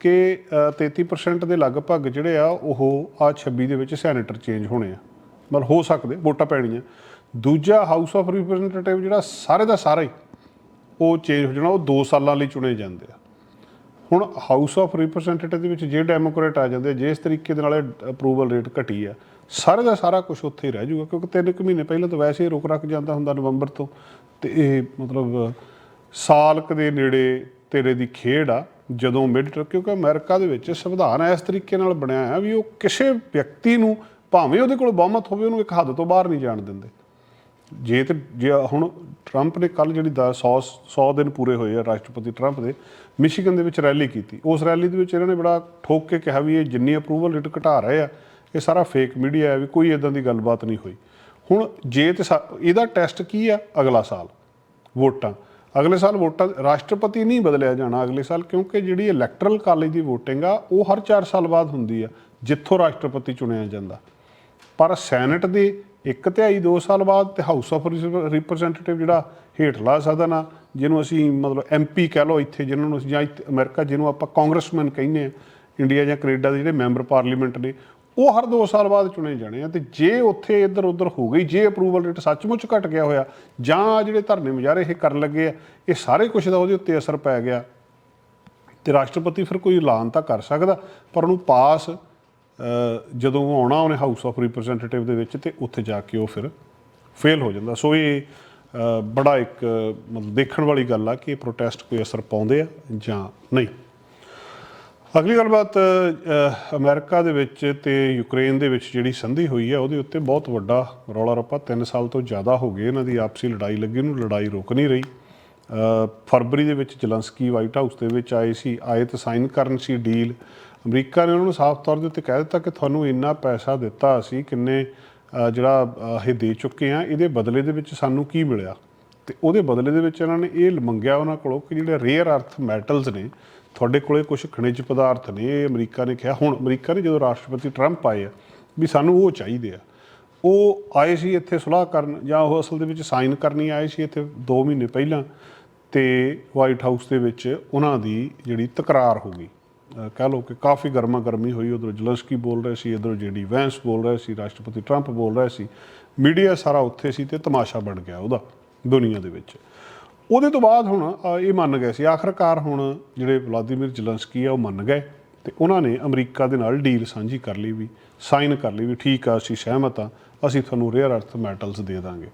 ਕਿ ਅ, 33% ਦੇ ਲਗਭਗ ਜਿਹੜੇ ਆ ਉਹ ਆ 26 ਦੇ ਵਿੱਚ ਸੈਨੇਟਰ ਚੇਂਜ ਹੋਣੇ ਆ। ਮਤਲਬ ਹੋ ਸਕਦੇ ਵੋਟਾਂ ਪੈਣੀਆਂ। ਦੂਜਾ ਹਾਊਸ ਆਫ ਰਿਪਰੈਜ਼ੈਂਟੇਟਿਵ ਜਿਹੜਾ ਸਾਰੇ ਦਾ ਸਾਰਾ ਹੀ ਉਹ ਚੇਂਜ ਹੋ ਜਾਣਾ ਉਹ 2 ਸਾਲਾਂ ਲਈ ਚੁਣੇ ਜਾਂਦੇ ਆ। ਹੁਣ ਹਾਊਸ ਆਫ ਰਿਪਰੈਜ਼ੈਂਟੇਟਿਵ ਦੇ ਵਿੱਚ ਜੇ ਡੈਮੋਕ੍ਰੇਟ ਆ ਜਾਂਦੇ ਆ, ਜੇ ਇਸ ਤਰੀਕੇ ਦੇ ਨਾਲ ਇਹ ਅਪਰੂਵਲ ਰੇਟ ਘਟੀ ਆ ਸਾਰੇ ਦਾ ਸਾਰਾ ਕੁਝ ਉੱਥੇ ਹੀ ਰਹਿ ਜਾਊਗਾ ਕਿਉਂਕਿ ਤਿੰਨ ਕੁ ਮਹੀਨੇ ਪਹਿਲਾਂ ਤਾਂ ਵੈਸੇ ਹੀ ਰੁਕ ਰੱਖ ਜਾਂਦਾ ਹੁੰਦਾ ਨਵੰਬਰ ਤੋਂ ਤੇ ਇਹ ਮਤਲਬ ਸਾਲ ਕੁ ਦੇ ਨੇੜੇ ਤੇਰੇ ਦੀ ਖੇਡ ਆ ਜਦੋਂ ਮਿਡ ਕਿਉਂਕਿ ਅਮਰੀਕਾ ਦੇ ਵਿੱਚ ਸੰਵਿਧਾਨ ਇਸ ਤਰੀਕੇ ਨਾਲ ਬਣਿਆ ਆ ਵੀ ਉਹ ਕਿਸੇ ਵਿਅਕਤੀ ਨੂੰ ਭਾਵੇਂ ਉਹਦੇ ਕੋਲ ਬਹੁਮਤ ਹੋਵੇ ਉਹਨੂੰ ਇੱਕ ਹੱਦ ਤੋਂ ਬਾਹਰ ਨਹੀਂ ਜਾਣ ਦਿੰਦੇ। ਜੇ ਤੇ ਜੇ ਹੁਣ ਟਰੰਪ ਨੇ ਕੱਲ ਜਿਹੜੀ 100 100 ਦਿਨ ਪੂਰੇ ਹੋਏ ਆ ਰਾਸ਼ਟਰਪਤੀ ਟਰੰਪ ਦੇ ਮਿਸ਼ੀਗਨ ਦੇ ਵਿੱਚ ਰੈਲੀ ਕੀਤੀ। ਉਸ ਰੈਲੀ ਦੇ ਵਿੱਚ ਇਹਨਾਂ ਨੇ ਬੜਾ ਠੋਕ ਕੇ ਕਿਹਾ ਵੀ ਇਹ ਜਿੰਨੀ ਅਪਰੂਵਲ ਰੇਟ ਘਟਾ ਰਹੇ ਆ, ਇਹ ਸਾਰਾ ਫੇਕ ਮੀਡੀਆ ਹੈ ਵੀ ਕੋਈ ਇਦਾਂ ਦੀ ਗੱਲਬਾਤ ਨਹੀਂ ਹੋਈ। ਹੁਣ ਜੇ ਤੇ ਸਾ- ਇਹਦਾ ਟੈਸਟ ਕੀ ਆ? ਅਗਲਾ ਸਾਲ ਵੋਟਾਂ। ਅਗਲੇ ਸਾਲ ਵੋਟਾਂ, ਰਾਸ਼ਟਰਪਤੀ ਨਹੀਂ ਬਦਲਿਆ ਜਾਣਾ ਅਗਲੇ ਸਾਲ ਕਿਉਂਕਿ ਜਿਹੜੀ ਇਲੈਕਟਰਲ ਕਾਲਜ ਦੀ VOTING ਆ, ਉਹ ਹਰ 4 ਸਾਲ ਬਾਅਦ ਹੁੰਦੀ ਆ, ਜਿੱਥੋਂ ਰਾਸ਼ਟਰਪਤੀ ਚੁਣਿਆ ਜਾਂਦਾ। ਪਰ ਸੈਨੇਟ ਦੇ ਇੱਕ ਤਿਹਾਈ 2 ਸਾਲ ਬਾਅਦ ਤੇ ਹਾਊਸ ਆਫ ਰਿਪਰੈਜ਼ੈਂਟੇਟਿਵ ਜਿਹੜਾ ਹੇਠਲਾ ਸਦਨ ਆ ਜਿਹਨੂੰ ਅਸੀਂ ਮਤਲਬ ਐਮਪੀ ਕਹਿ ਲਓ ਇੱਥੇ, ਜਿਹਨਾਂ ਨੂੰ ਅਸੀਂ ਜਾਂ ਇੱਥੇ ਅਮਰੀਕਾ, ਜਿਹਨੂੰ ਆਪਾਂ ਕਾਂਗਰਸਮੈਨ ਕਹਿੰਦੇ ਆ ਇੰਡੀਆ ਜਾਂ ਕੈਨੇਡਾ ਦੇ ਜਿਹੜੇ ਮੈਂਬਰ ਪਾਰਲੀਮੈਂਟ ਨੇ, ਉਹ ਹਰ 2 ਸਾਲ ਬਾਅਦ ਚੁਣੇ ਜਾਣੇ ਆ। ਤੇ ਜੇ ਉੱਥੇ ਇੱਧਰ ਉੱਧਰ ਹੋ ਗਈ, ਜੇ ਅਪਰੂਵਲ ਰੇਟ ਸੱਚਮੁੱਚ ਘਟ ਗਿਆ ਹੋਇਆ, ਜਾਂ ਆਹ ਜਿਹੜੇ ਧਰਨੇ ਮੁਜ਼ਾਹਰੇ ਇਹ ਕਰਨ ਲੱਗੇ ਆ, ਇਹ ਸਾਰੇ ਕੁਝ ਦਾ ਉਹਦੇ ਉੱਤੇ ਅਸਰ ਪੈ ਗਿਆ। ਤੇ ਰਾਸ਼ਟਰਪਤੀ ਫਿਰ ਕੋਈ ਐਲਾਨ ਤਾਂ ਕਰ ਸਕਦਾ, ਪਰ ਉਹਨੂੰ ਪਾਸ ਜਦੋਂ ਉਹ ਆਉਣਾ ਉਹਨੇ ਹਾਊਸ ਆਫ ਰਿਪਰੈਜ਼ੈਂਟੇਟਿਵ ਦੇ ਵਿੱਚ ਤੇ ਉੱਥੇ ਜਾ ਕੇ ਉਹ ਫਿਰ ਫੇਲ ਹੋ ਜਾਂਦਾ। ਸੋ ਇਹ ਬੜਾ ਇੱਕ ਮਤਲਬ ਦੇਖਣ ਵਾਲੀ ਗੱਲ ਆ ਕਿ ਇਹ ਪ੍ਰੋਟੈਸਟ ਕੋਈ ਅਸਰ ਪਾਉਂਦੇ ਆ ਜਾਂ ਨਹੀਂ। ਅਗਲੀ ਗੱਲਬਾਤ ਅ, ਅਮਰੀਕਾ ਦੇ ਵਿੱਚ ਤੇ ਯੂਕਰੇਨ ਦੇ ਵਿੱਚ ਜਿਹੜੀ ਸੰਧੀ ਹੋਈ ਹੈ ਉਹਦੇ ਉੱਤੇ ਬਹੁਤ ਵੱਡਾ ਰੌਲਾ ਰੱਪਾ। 3 ਸਾਲ ਤੋਂ ਜ਼ਿਆਦਾ ਹੋ ਗਏ ਇਹਨਾਂ ਦੀ ਆਪਸੀ ਲੜਾਈ ਲੱਗੀ ਉਹਨੂੰ ਲੜਾਈ ਰੁਕ ਨਹੀਂ ਰਹੀ। ਫਰਵਰੀ ਦੇ ਵਿੱਚ ਜਲੰਸਕੀ ਵਾਈਟ ਹਾਊਸ ਦੇ ਵਿੱਚ ਆਏ ਸੀ ਆਏ ਤਾਂ ਸਾਈਨ ਕਰਨ ਸੀ ਡੀਲ। ਅਮਰੀਕਾ ਨੇ ਉਹਨਾਂ ਨੂੰ ਸਾਫ਼ ਤੌਰ ਦੇ ਉੱਤੇ ਕਹਿ ਦਿੱਤਾ ਕਿ ਤੁਹਾਨੂੰ ਇੰਨਾ ਪੈਸਾ ਦਿੱਤਾ ਅਸੀਂ, ਕਿੰਨੇ ਜਿਹੜਾ ਇਹ ਦੇ ਚੁੱਕੇ ਆ ਇਹਦੇ ਬਦਲੇ ਦੇ ਵਿੱਚ ਸਾਨੂੰ ਕੀ ਮਿਲਿਆ? ਤੇ ਉਹਦੇ ਬਦਲੇ ਦੇ ਵਿੱਚ ਇਹਨਾਂ ਨੇ ਇਹ ਮੰਗਿਆ ਉਹਨਾਂ ਕੋਲੋਂ ਕਿ ਜਿਹੜੇ ਰੇਅਰ ਅਰਥ ਮੈਟਲਸ ਨੇ, ਤੁਹਾਡੇ ਕੋਲੇ ਕੁਝ ਖਣਿਜ ਪਦਾਰਥ ਨੇ, ਇਹ ਅਮਰੀਕਾ ਨੇ ਕਿਹਾ। ਹੁਣ ਅਮਰੀਕਾ ਨੇ ਜਦੋਂ ਰਾਸ਼ਟਰਪਤੀ ਟਰੰਪ ਆਏ ਆ, ਵੀ ਸਾਨੂੰ ਉਹ ਚਾਹੀਦੇ ਆ, ਉਹ ਆਏ ਸੀ ਇੱਥੇ ਸੁਲਾਹ ਕਰਨ, ਜਾਂ ਉਹ ਅਸਲ ਦੇ ਵਿੱਚ ਸਾਈਨ ਕਰਨੀ ਆਏ ਸੀ ਇੱਥੇ 2 ਮਹੀਨੇ ਪਹਿਲਾਂ, ਤੇ ਵਾਈਟ ਹਾਊਸ ਦੇ ਵਿੱਚ ਉਹਨਾਂ ਦੀ ਜਿਹੜੀ ਤਕਰਾਰ ਹੋ ਗਈ। ਕਹਿ ਲਓ ਕਿ ਕਾਫੀ ਗਰਮਾ ਗਰਮੀ ਹੋਈ, ਉਧਰ ਜਲੰਸਕੀ ਬੋਲ ਰਹੇ ਸੀ, ਇਧਰ ਜਿਹੜੀ ਵੈਂਸ ਬੋਲ ਰਹੇ ਸੀ, ਰਾਸ਼ਟਰਪਤੀ ਟਰੰਪ ਬੋਲ ਰਹੇ ਸੀ। ਮੀਡੀਆ ਸਾਰਾ ਉੱਥੇ ਸੀ ਤੇ ਤਮਾਸ਼ਾ ਬਣ ਗਿਆ ਉਹਦਾ ਦੁਨੀਆ ਦੇ ਵਿੱਚ। ਉਹਦੇ ਤੋਂ ਬਾਅਦ ਹੁਣ ਇਹ ਮੰਨ ਗਏ ਸੀ। ਆਖਰਕਾਰ ਹੁਣ ਜਿਹੜੇ ਵਲਾਦੀਮੀਰ ਜਲੰਸਕੀ ਆ, ਉਹ ਮੰਨ ਗਏ ਤੇ ਉਹਨਾਂ ਨੇ ਅਮਰੀਕਾ ਦੇ ਨਾਲ ਡੀਲ ਸਾਂਝੀ ਕਰ ਲਈ ਵੀ, ਸਾਈਨ ਕਰ ਲਈ ਵੀ, ਠੀਕ ਆ, ਅਸੀਂ ਸਹਿਮਤ ਆ, ਅਸੀਂ ਤੁਹਾਨੂੰ ਰੇਅਰ ਅਰਥ ਮੈਟਲਸ ਦੇ ਦਾਂਗੇ।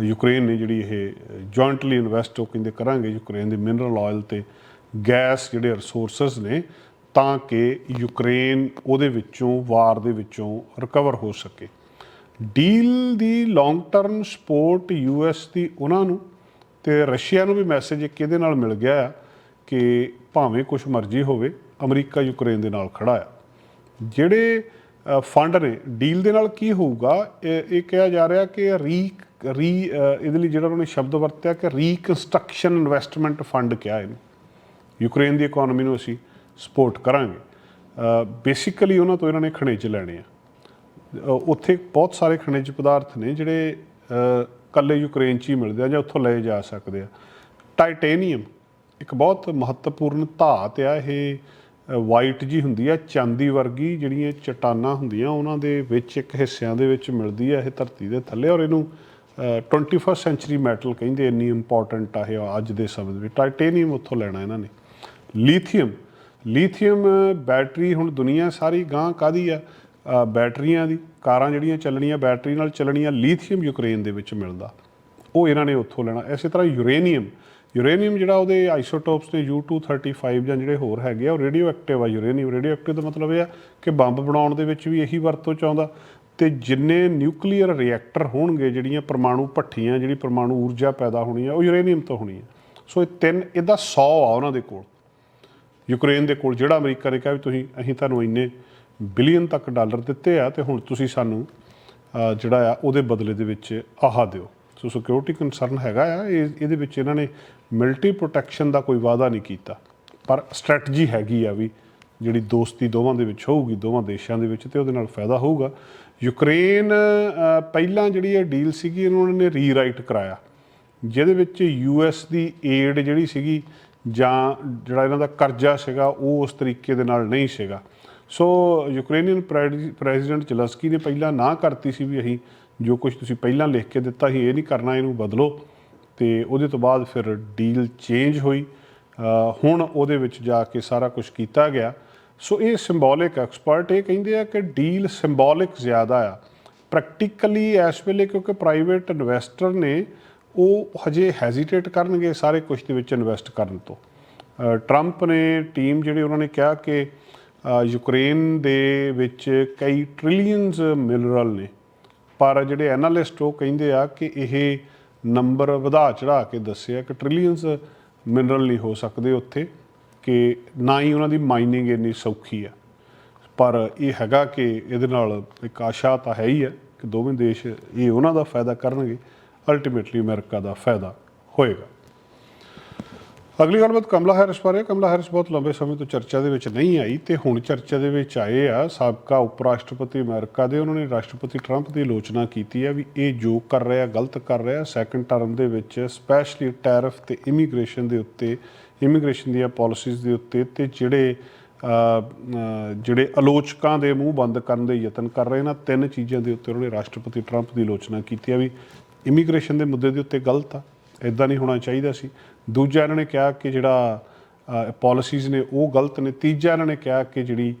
ਯੂਕਰੇਨ ਨੇ ਜਿਹੜੀ ਇਹ ਜੁਆਇੰਟਲੀ ਇਨਵੈਸਟ ਉਹ ਕਹਿੰਦੇ ਕਰਾਂਗੇ, ਯੂਕਰੇਨ ਦੇ ਮਿਨਰਲ ਆਇਲ ਤੇ। ਗੈਸ ਜਿਹੜੇ ਰਿਸੋਰਸਸ ਨੇ, ਤਾਂ ਕਿ ਯੂਕਰੇਨ ਉਹਦੇ ਵਿੱਚੋਂ ਵਾਰ ਦੇ ਵਿੱਚੋਂ ਰਿਕਵਰ ਹੋ ਸਕੇ। ਡੀਲ ਦੀ ਲੌਂਗ ਟਰਮ ਸਪੋਰਟ ਯੂਐਸ ਦੀ ਉਹਨਾਂ ਨੂੰ, ਤੇ ਰਸ਼ੀਆ ਨੂੰ ਵੀ ਮੈਸੇਜ ਇੱਕ ਇਹਦੇ ਨਾਲ ਮਿਲ ਗਿਆ ਆ ਕਿ ਭਾਵੇਂ ਕੁਝ ਮਰਜ਼ੀ ਹੋਵੇ, ਅਮਰੀਕਾ ਯੂਕਰੇਨ ਦੇ ਨਾਲ ਖੜਾ ਆ। ਜਿਹੜੇ ਫੰਡ ਨੇ ਡੀਲ ਦੇ ਨਾਲ ਕੀ ਹੋਊਗਾ, ਇਹ ਇਹ ਕਿਹਾ ਜਾ ਰਿਹਾ ਕਿ ਰੀ ਰੀ ਇਹਦੇ ਲਈ ਜਿਹੜਾ ਉਹਨਾਂ ਨੇ ਸ਼ਬਦ ਵਰਤਿਆ ਕਿ ਰੀਕਨਸਟਰਕਸ਼ਨ ਇਨਵੈਸਟਮੈਂਟ ਫੰਡ ਕਿਹਾ ਇਹਨੂੰ। ਯੂਕਰੇਨ ਦੀ ਇਕਨੋਮੀ ਨੂੰ ਅਸੀਂ ਸਪੋਰਟ ਕਰਾਂਗੇ। ਬੇਸਿਕਲੀ ਉਹਨਾਂ ਤੋਂ ਇਹਨਾਂ ਨੇ ਖਣਿਜ ਲੈਣੇ ਆ। ਉੱਥੇ ਬਹੁਤ ਸਾਰੇ ਖਣਿਜ ਪਦਾਰਥ ਨੇ ਜਿਹੜੇ ਅ, ਕੱਲੇ ਯੂਕਰੇਨ 'ਚ ਹੀ ਮਿਲਦੇ ਆ ਜਾਂ ਉੱਥੋਂ ਲਏ ਜਾ ਸਕਦੇ ਆ। ਟਾਈਟੇਨੀਅਮ ਇੱਕ ਬਹੁਤ ਮਹੱਤਵਪੂਰਨ ਧਾਤ ਆ। ਇਹ ਵਾਈਟ ਜੀ ਹੁੰਦੀ ਆ ਚਾਂਦੀ ਵਰਗੀ ਜਿਹੜੀਆਂ ਚਟਾਨਾਂ ਹੁੰਦੀਆਂ ਉਹਨਾਂ ਦੇ ਵਿੱਚ ਇੱਕ ਹਿੱਸਿਆਂ ਦੇ ਵਿੱਚ ਮਿਲਦੀ ਆ ਇਹ ਧਰਤੀ ਦੇ ਥੱਲੇ ਔਰ ਇਹਨੂੰ ਅ, 21st ਸੈਂਚੁਰੀ ਮੈਟਲ ਕਹਿੰਦੇ ਇੰਨੀ ਇੰਪੋਰਟੈਂਟ ਆ ਇਹ ਅੱਜ ਦੇ ਸਮੇਂ ਦੇ ਵਿੱਚ। ਟਾਈਟੇਨੀਅਮ ਉੱਥੋਂ ਲੈਣਾ ਇਹਨਾਂ ਨੇ। ਲੀਥੀਅਮ ਲੀਥੀਅਮ ਬੈਟਰੀ ਹੁਣ ਦੁਨੀਆ ਸਾਰੀ ਗਾਂ ਕਾਦੀ ਆ? ਬੈਟਰੀਆਂ ਦੀ। ਕਾਰਾਂ ਜਿਹੜੀਆਂ ਚੱਲਣੀਆਂ ਬੈਟਰੀ ਨਾਲ ਚੱਲਣੀਆਂ ਲੀਥੀਅਮ ਯੂਕਰੇਨ ਦੇ ਵਿੱਚ ਮਿਲਦਾ। ਉਹ ਇਹਨਾਂ ਨੇ ਉੱਥੋਂ ਲੈਣਾ। ਇਸੇ ਤਰ੍ਹਾਂ ਯੂਰੇਨੀਅਮ ਯੂਰੇਨੀਅਮ ਜਿਹੜਾ ਉਹਦੇ ਆਈਸੋਟੋਪਸ ਨੇ U235 ਜਾਂ ਜਿਹੜੇ ਹੋਰ ਹੈਗੇ ਆ, ਉਹ ਰੇਡੀਓ ਐਕਟਿਵ ਆ ਯੂਰੇਨੀਅਮ ਰੇਡੀਓ ਐਕਟਿਵ ਦਾ ਮਤਲਬ ਇਹ ਆ ਕਿ ਬੰਬ ਬਣਾਉਣ ਦੇ ਵਿੱਚ ਵੀ ਇਹੀ ਵਰਤੋਂ ਚ ਆਉਂਦਾ। ਤੇ ਜਿੰਨੇ ਨਿਊਕਲੀਅਰ ਰਿਐਕਟਰ ਹੋਣਗੇ, ਜਿਹੜੀਆਂ ਪਰਮਾਣੂ ਭੱਠੀਆਂ, ਜਿਹੜੀ ਪਰਮਾਣੂ ਊਰਜਾ ਪੈਦਾ ਹੋਣੀ ਆ, ਉਹ ਯੂਰੇਨੀਅਮ ਤੋਂ ਹੋਣੀ ਆ। ਸੋ ਇਹ ਤਿੰਨ, ਇਹਦਾ 100 ਆ ਉਹਨਾਂ ਦੇ ਕੋਲ। ਯੂਕਰੇਨ ਦੇ ਕੋਲ ਜਿਹੜਾ ਅਮਰੀਕਾ ਨੇ ਕਿਹਾ ਵੀ ਤੁਸੀਂ, ਅਸੀਂ ਤੁਹਾਨੂੰ ਇੰਨੇ ਬਿਲੀਅਨ ਤੱਕ ਡਾਲਰ ਦਿੱਤੇ ਆ ਤੇ ਹੁਣ ਤੁਸੀਂ ਸਾਨੂੰ ਜਿਹੜਾ ਆ, ਉਹਦੇ ਬਦਲੇ ਦੇ ਵਿੱਚ ਆਹਾ ਦਿਓ। ਸੋ ਸਿਕਿਉਰਿਟੀ ਕੰਸਰਨ ਹੈਗਾ ਆ, ਇਹ, ਇਹਦੇ ਵਿੱਚ ਇਹਨਾਂ ਨੇ ਮਿਲਟਰੀ ਪ੍ਰੋਟੈਕਸ਼ਨ ਦਾ ਕੋਈ ਵਾਅਦਾ ਨਹੀਂ ਕੀਤਾ। ਪਰ ਸਟ੍ਰੈਟਜੀ ਹੈਗੀ ਆ ਵੀ ਜਿਹੜੀ ਦੋਸਤੀ ਦੋਵਾਂ ਦੇ ਵਿੱਚ ਹੋਊਗੀ, ਦੋਵਾਂ ਦੇਸ਼ਾਂ ਦੇ ਵਿੱਚ, ਤੇ ਉਹਦੇ ਨਾਲ ਫਾਇਦਾ ਹੋਊਗਾ। ਯੂਕਰੇਨ ਪਹਿਲਾਂ ਜਿਹੜੀ ਇਹ ਡੀਲ ਸੀਗੀ, ਇਹਨਾਂ ਨੇ ਰੀਰਾਈਟ ਕਰਾਇਆ। ਜਿਹਦੇ ਵਿੱਚ ਯੂਐਸ ਦੀ ਏਡ ਜਿਹੜੀ ਸੀਗੀ ਜਾਂ ਜਿਹੜਾ ਇਹਨਾਂ ਦਾ ਕਰਜ਼ਾ ਸੀਗਾ, ਉਹ ਉਸ ਤਰੀਕੇ ਦੇ ਨਾਲ ਨਹੀਂ ਸੀਗਾ। ਸੋ ਯੂਕਰੇਨੀਅਨ ਪ੍ਰੈਜ਼ੀਡੈਂਟ ਜ਼ਲੰਸਕੀ ਨੇ ਪਹਿਲਾਂ ਨਾ ਕਰਤੀ ਸੀ ਵੀ ਅਸੀਂ ਜੋ ਕੁਝ ਤੁਸੀਂ ਪਹਿਲਾਂ ਲਿਖ ਕੇ ਦਿੱਤਾ ਸੀ, ਇਹ ਨਹੀਂ ਕਰਨਾ, ਇਹਨੂੰ ਬਦਲੋ। ਤੇ ਉਹਦੇ ਤੋਂ ਬਾਅਦ ਫਿਰ ਡੀਲ ਚੇਂਜ ਹੋਈ। ਹੁਣ ਉਹਦੇ ਵਿੱਚ ਜਾ ਕੇ ਸਾਰਾ ਕੁਝ ਕੀਤਾ ਗਿਆ। ਸੋ ਇਹ ਸਿੰਬੋਲਿਕ ਐਕਸਪਰਟ ਇਹ ਕਹਿੰਦੇ ਆ ਕਿ ਡੀਲ ਸਿੰਬੋਲਿਕ ਜ਼ਿਆਦਾ ਆ। ਪ੍ਰੈਕਟੀਕਲੀ ਇਸ ਵੇਲੇ ਕਿਉਂਕਿ ਪ੍ਰਾਈਵੇਟ ਇਨਵੈਸਟਰ ਨੇ ਉਹ ਹਜੇ ਹੈਜ਼ਿਟੇਟ ਕਰਨਗੇ ਸਾਰੇ ਕੁਝ ਦੇ ਵਿੱਚ ਇਨਵੈਸਟ ਕਰਨ ਤੋਂ। ਟਰੰਪ ਨੇ ਟੀਮ ਜਿਹੜੀ ਉਹਨਾਂ ਨੇ ਕਿਹਾ ਕਿ ਯੂਕਰੇਨ ਦੇ ਵਿੱਚ ਕਈ ਟ੍ਰਿਲੀਅਨਸ ਮਿਨਰਲ ਨੇ। ਪਰ ਜਿਹੜੇ ਐਨਾਲਿਸਟ ਉਹ ਕਹਿੰਦੇ ਆ ਕਿ ਇਹ ਨੰਬਰ ਵਧਾ ਚੜਾ ਕੇ ਦੱਸਿਆ ਕਿ ਟ੍ਰਿਲੀਅਨਸ ਮਿਨਰਲ ਨਹੀਂ ਹੋ ਸਕਦੇ ਉੱਥੇ, ਕਿ ਨਾ ਹੀ ਉਹਨਾਂ ਦੀ ਮਾਈਨਿੰਗ ਇੰਨੀ ਸੌਖੀ ਆ। ਪਰ ਇਹ ਹੈਗਾ ਕਿ ਇਹਦੇ ਨਾਲ ਇੱਕ ਆਸ਼ਾ ਤਾਂ ਹੈ ਹੀ ਹੈ ਕਿ ਦੋਵੇਂ ਦੇਸ਼ ਇਹ ਉਹਨਾਂ ਦਾ ਫਾਇਦਾ ਕਰਨਗੇ। ਅਲਟੀਮੇਟਲੀ ਅਮਰੀਕਾ ਦਾ ਫਾਇਦਾ ਹੋਏਗਾ। ਅਗਲੀ ਗੱਲਬਾਤ ਕਮਲਾ ਹੈਰਿਸ ਬਾਰੇ। ਕਮਲਾ ਹੈਰਿਸ ਬਹੁਤ ਲੰਬੇ ਸਮੇਂ ਤੋਂ ਚਰਚਾ ਦੇ ਵਿੱਚ ਨਹੀਂ ਆਈ ਤੇ ਹੁਣ ਚਰਚਾ ਦੇ ਵਿੱਚ ਆਏ ਆ ਸਾਬਕਾ ਉਪ ਰਾਸ਼ਟਰਪਤੀ ਅਮਰੀਕਾ ਦੇ। ਉਹਨਾਂ ਨੇ ਰਾਸ਼ਟਰਪਤੀ ਟਰੰਪ ਦੀ ਆਲੋਚਨਾ ਕੀਤੀ ਹੈ ਵੀ ਇਹ ਜੋ ਕਰ ਰਿਹਾ, ਗਲਤ ਕਰ ਰਿਹਾ ਸੈਕੰਡ ਟਰਮ ਦੇ ਵਿੱਚ ਸਪੈਸ਼ਲੀ ਟੈਰਿਫ ਤੇ ਇਮੀਗ੍ਰੇਸ਼ਨ ਦੇ ਉੱਤੇ ਇਮੀਗ੍ਰੇਸ਼ਨ ਦੀਆਂ ਪਾਲਿਸੀਜ਼ ਦੇ ਉੱਤੇ ਤੇ ਜਿਹੜੇ ਜਿਹੜੇ ਆਲੋਚਕਾਂ ਦੇ ਮੂੰਹ ਬੰਦ ਕਰਨ ਦੇ ਯਤਨ ਕਰ ਰਹੇ ਨਾ, ਤਿੰਨ ਚੀਜ਼ਾਂ ਦੇ ਉੱਤੇ ਉਹਨਾਂ ਨੇ ਰਾਸ਼ਟਰਪਤੀ ਟਰੰਪ ਦੀ ਆਲੋਚਨਾ ਕੀਤੀ ਆ ਵੀ ਇਮੀਗ੍ਰੇਸ਼ਨ ਦੇ ਮੁੱਦੇ ਦੇ ਉੱਤੇ ਗਲਤ ਆ ਇਦਾਂ ਨਹੀਂ ਹੋਣਾ ਚਾਹੀਦਾ ਸੀ। ਦੂਜਾ ਇਹਨਾਂ ਨੇ ਕਿਹਾ ਕਿ ਜਿਹੜਾ ਪਾਲਿਸੀਜ਼ ਨੇ ਉਹ ਗਲਤ ਨੇ। ਤੀਜਾ ਇਹਨਾਂ ਨੇ ਕਿਹਾ ਕਿ ਜਿਹੜੀ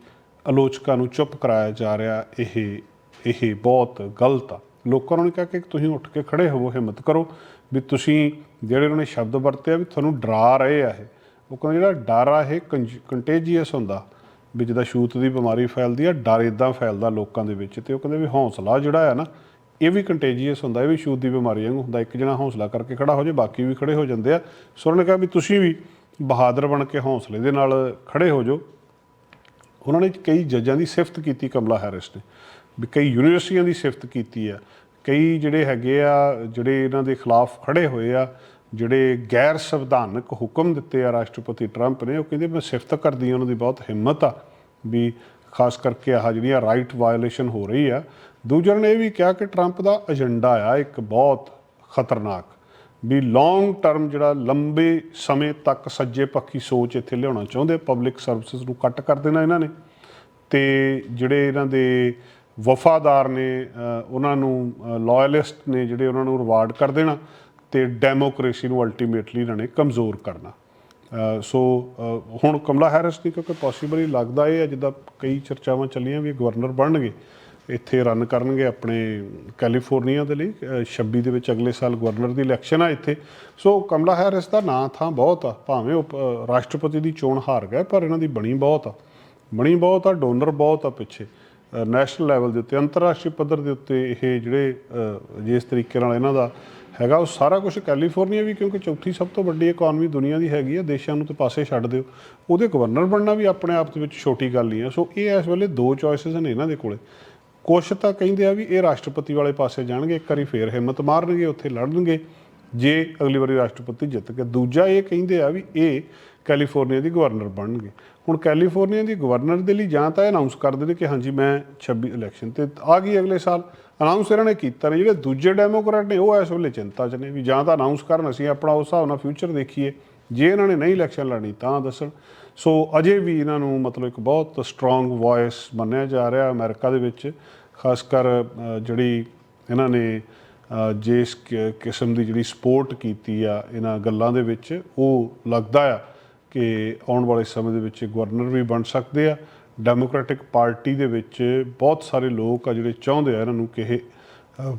ਆਲੋਚਕਾਂ ਨੂੰ ਚੁੱਪ ਕਰਾਇਆ ਜਾ ਰਿਹਾ, ਇਹ ਇਹ ਬਹੁਤ ਗਲਤ ਆ। ਲੋਕਾਂ ਨੂੰ ਕਿਹਾ ਕਿ ਤੁਸੀਂ ਉੱਠ ਕੇ ਖੜੇ ਹੋਵੋ, ਹਿੰਮਤ ਕਰੋ ਵੀ ਤੁਸੀਂ ਜਿਹੜੇ ਉਹਨਾਂ ਨੇ ਸ਼ਬਦ ਵਰਤੇ ਆ ਵੀ ਤੁਹਾਨੂੰ ਡਰਾ ਰਹੇ ਆ ਇਹ। ਉਹ ਕਹਿੰਦੇ ਜਿਹੜਾ ਡਰ ਆ, ਇਹ ਕੰਟੇਜੀਅਸ ਹੁੰਦਾ। ਵੀ ਜਿੱਦਾਂ ਛੂਤ ਦੀ ਬਿਮਾਰੀ ਫੈਲਦੀ ਆ, ਡਰ ਇਦਾਂ ਫੈਲਦਾ ਲੋਕਾਂ ਦੇ ਵਿੱਚ। ਤੇ ਉਹ ਕਹਿੰਦੇ ਵੀ ਹੌਸਲਾ ਜਿਹੜਾ ਆ ਨਾ ਇਹ ਵੀ ਕੰਟੇਜੀਅਸ ਹੁੰਦਾ, ਇਹ ਵੀ ਛੂਤ ਦੀ ਬਿਮਾਰੀ ਵਾਂਗੂ ਹੁੰਦਾ, ਇੱਕ ਜਣਾ ਹੌਸਲਾ ਕਰਕੇ ਖੜਾ ਹੋ ਜੇ ਬਾਕੀ ਵੀ ਖੜੇ ਹੋ ਜਾਂਦੇ ਆ। ਸੋ ਉਹਨਾਂ ਨੇ ਕਿਹਾ ਵੀ ਤੁਸੀਂ ਵੀ ਬਹਾਦਰ ਬਣ ਕੇ ਹੌਸਲੇ ਦੇ ਨਾਲ ਖੜੇ ਹੋ ਜਾਓ। ਉਹਨਾਂ ਨੇ ਕਈ ਜੱਜਾਂ ਦੀ ਸਿਫਤ ਕੀਤੀ, ਕਮਲਾ ਹੈਰਿਸ ਨੇ, ਵੀ ਕਈ ਯੂਨੀਵਰਸਿਟੀਆਂ ਦੀ ਸਿਫਤ ਕੀਤੀ ਆ। ਕਈ ਜਿਹੜੇ ਹੈਗੇ ਆ, ਜਿਹੜੇ ਇਹਨਾਂ ਦੇ ਖਿਲਾਫ ਖੜੇ ਹੋਏ ਆ, ਜਿਹੜੇ ਗੈਰ ਸੰਵਿਧਾਨਕ ਹੁਕਮ ਦਿੱਤੇ ਆ ਰਾਸ਼ਟਰਪਤੀ ਟਰੰਪ ਨੇ, ਉਹ ਕਹਿੰਦੇ ਮੈਂ ਸਿਫਤ ਕਰਦੀ ਹਾਂ, ਉਹਨਾਂ ਦੀ ਬਹੁਤ ਹਿੰਮਤ ਆ ਵੀ ਖਾਸ ਕਰਕੇ ਆਹ ਜਿਹੜੀਆਂ ਰਾਈਟ ਵਾਇਓਲੇਸ਼ਨ ਹੋ ਰਹੀ ਆ ਦੂਜਿਆਂ ਨੇ ਇਹ ਵੀ ਕਿਹਾ ਕਿ ਟਰੰਪ ਦਾ ਏਜੰਡਾ ਆ, ਇੱਕ ਬਹੁਤ ਖਤਰਨਾਕ ਵੀ ਲੌਂਗ ਟਰਮ ਜਿਹੜਾ ਲੰਬੇ ਸਮੇਂ ਤੱਕ ਸੱਜੇ ਪੱਖੀ ਸੋਚ ਇੱਥੇ ਲਿਆਉਣਾ ਚਾਹੁੰਦੇ ਪਬਲਿਕ ਸਰਵਿਸਿਜ਼ ਨੂੰ ਕੱਟ ਕਰ ਦੇਣਾ ਇਹਨਾਂ ਨੇ। ਤੇ ਜਿਹੜੇ ਇਹਨਾਂ ਦੇ ਵਫਾਦਾਰ ਨੇ ਉਹਨਾਂ ਨੂੰ ਲਾਇਲਿਸਟ ਨੇ ਜਿਹੜੇ ਉਹਨਾਂ ਨੂੰ ਰਿਵਾਰਡ ਕਰ ਦੇਣਾ ਤੇ ਡੈਮੋਕ੍ਰੇਸੀ ਨੂੰ ਅਲਟੀਮੇਟਲੀ ਇਹਨਾਂ ਨੇ ਕਮਜ਼ੋਰ ਕਰਨਾ। ਸੋ ਹੁਣ ਕਮਲਾ ਹੈਰਿਸ ਦੀ ਕਿਉਂਕਿ ਪੋਸੀਬਲ ਹੀ ਲੱਗਦਾ ਇਹ ਹੈ ਜਿੱਦਾਂ ਕਈ ਚਰਚਾਵਾਂ ਚੱਲੀਆਂ ਵੀ ਗਵਰਨਰ ਬਣਨਗੇ। ਇੱਥੇ ਰਨ ਕਰਨਗੇ ਆਪਣੇ ਕੈਲੀਫੋਰਨੀਆ ਦੇ ਲਈ ਅ, 26 ਦੇ ਵਿੱਚ ਅਗਲੇ ਸਾਲ ਗਵਰਨਰ ਦੀ ਇਲੈਕਸ਼ਨ ਆ ਇੱਥੇ। ਸੋ ਕਮਲਾ ਹੈਰਿਸ ਦਾ ਨਾਂ ਥਾਂ ਬਹੁਤ ਆ ਭਾਵੇਂ ਉਹ ਅ, ਰਾਸ਼ਟਰਪਤੀ ਦੀ ਚੋਣ ਹਾਰ ਗਏ ਪਰ ਇਹਨਾਂ ਦੀ ਬਣੀ ਬਹੁਤ ਆ। ਬਣੀ ਬਹੁਤ ਆ ਡੋਨਰ ਬਹੁਤ ਆ ਪਿੱਛੇ। ਨੈਸ਼ਨਲ ਲੈਵਲ ਦੇ ਉੱਤੇ ਅੰਤਰਰਾਸ਼ਟਰੀ ਪੱਧਰ ਦੇ ਉੱਤੇ ਇਹ ਜਿਹੜੇ ਜਿਸ ਤਰੀਕੇ ਨਾਲ ਇਹਨਾਂ ਦਾ ਹੈਗਾ ਉਹ ਸਾਰਾ ਕੁਝ ਕੈਲੀਫੋਰਨੀਆ ਵੀ ਕਿਉਂਕਿ ਚੌਥੀ ਸਭ ਤੋਂ ਵੱਡੀ ਇਕਨੋਮੀ ਦੁਨੀਆ ਦੀ ਹੈਗੀ ਆ ਦੇਸ਼ਾਂ ਨੂੰ ਤੇ ਪਾਸੇ ਛੱਡ ਦਿਓ। ਉਹਦੇ ਗਵਰਨਰ ਬਣਨਾ ਵੀ ਆਪਣੇ ਆਪ ਦੇ ਵਿੱਚ ਛੋਟੀ ਗੱਲ ਨਹੀਂ ਆ। ਸੋ ਇਹ ਇਸ ਵੇਲੇ ਦੋ ਚੋਇਸਸ ਨੇ ਇਹਨਾਂ ਦੇ ਕੋਲੇ। ਕੁਛ ਤਾਂ ਕਹਿੰਦੇ ਆ ਵੀ ਇਹ ਰਾਸ਼ਟਰਪਤੀ ਵਾਲੇ ਪਾਸੇ ਜਾਣਗੇ, ਇੱਕ ਵਾਰੀ ਫੇਰ ਹਿੰਮਤ ਮਾਰਨਗੇ, ਉੱਥੇ ਲੜਨਗੇ। ਜੇ ਅਗਲੀ ਵਾਰੀ ਰਾਸ਼ਟਰਪਤੀ ਜਿੱਤ ਕੇ ਦੂਜਾ ਇਹ ਕਹਿੰਦੇ ਆ ਵੀ ਇਹ ਕੈਲੀਫੋਰਨੀਆ ਦੀ ਗਵਰਨਰ ਬਣਨਗੇ। ਹੁਣ ਕੈਲੀਫੋਰਨੀਆ ਦੀ ਗਵਰਨਰ ਦੇ ਲਈ ਜਾਂ ਤਾਂ ਅਨਾਉਂਸ ਕਰ ਦੇਣ ਕਿ ਹਾਂਜੀ, ਮੈਂ 26 ਇਲੈਕਸ਼ਨ ਤੇ ਆ ਗਈ ਅਗਲੇ ਸਾਲ। ਅਨਾਉਂਸ ਇਹਨਾਂ ਨੇ ਕੀਤਾ ਨਹੀਂ। ਜਿਹੜੇ ਦੂਜੇ ਡੈਮੋਕ੍ਰੈਟ ਨੇ, ਉਹ ਇਸ ਵੇਲੇ ਚਿੰਤਾ 'ਚ ਨੇ ਵੀ ਜਾਂ ਤਾਂ ਅਨਾਉਂਸ ਕਰਨ, ਅਸੀਂ ਆਪਣਾ ਉਸ ਹਿਸਾਬ ਨਾਲ ਫਿਊਚਰ ਦੇਖੀਏ। ਜੇ ਇਹਨਾਂ ਨੇ ਨਹੀਂ ਇਲੈਕਸ਼ਨ ਲੜਨੀ, ਤਾਂ ਦੱਸਣ। ਸੋ ਅਜੇ ਵੀ ਇਹਨਾਂ ਨੂੰ ਮਤਲਬ ਇੱਕ ਬਹੁਤ ਸਟਰੋਂਗ ਵੌਇਸ ਮੰਨਿਆ ਜਾ ਰਿਹਾ ਅਮਰੀਕਾ ਦੇ ਵਿੱਚ, ਖਾਸ ਕਰ ਜਿਹੜੀ ਇਹਨਾਂ ਨੇ ਜਿਸ ਕਿ- ਕਿਸਮ ਦੀ ਜਿਹੜੀ ਸਪੋਰਟ ਕੀਤੀ ਆ ਇਹਨਾਂ ਗੱਲਾਂ ਦੇ ਵਿੱਚ, ਉਹ ਲੱਗਦਾ ਆ ਕਿ ਆਉਣ ਵਾਲੇ ਸਮੇਂ ਦੇ ਵਿੱਚ ਗਵਰਨਰ ਵੀ ਬਣ ਸਕਦੇ ਆ। ਡੈਮੋਕ੍ਰੈਟਿਕ ਪਾਰਟੀ ਦੇ ਵਿੱਚ ਬਹੁਤ ਸਾਰੇ ਲੋਕ ਆ ਜਿਹੜੇ ਚਾਹੁੰਦੇ ਆ ਇਹਨਾਂ ਨੂੰ ਕਿ ਇਹ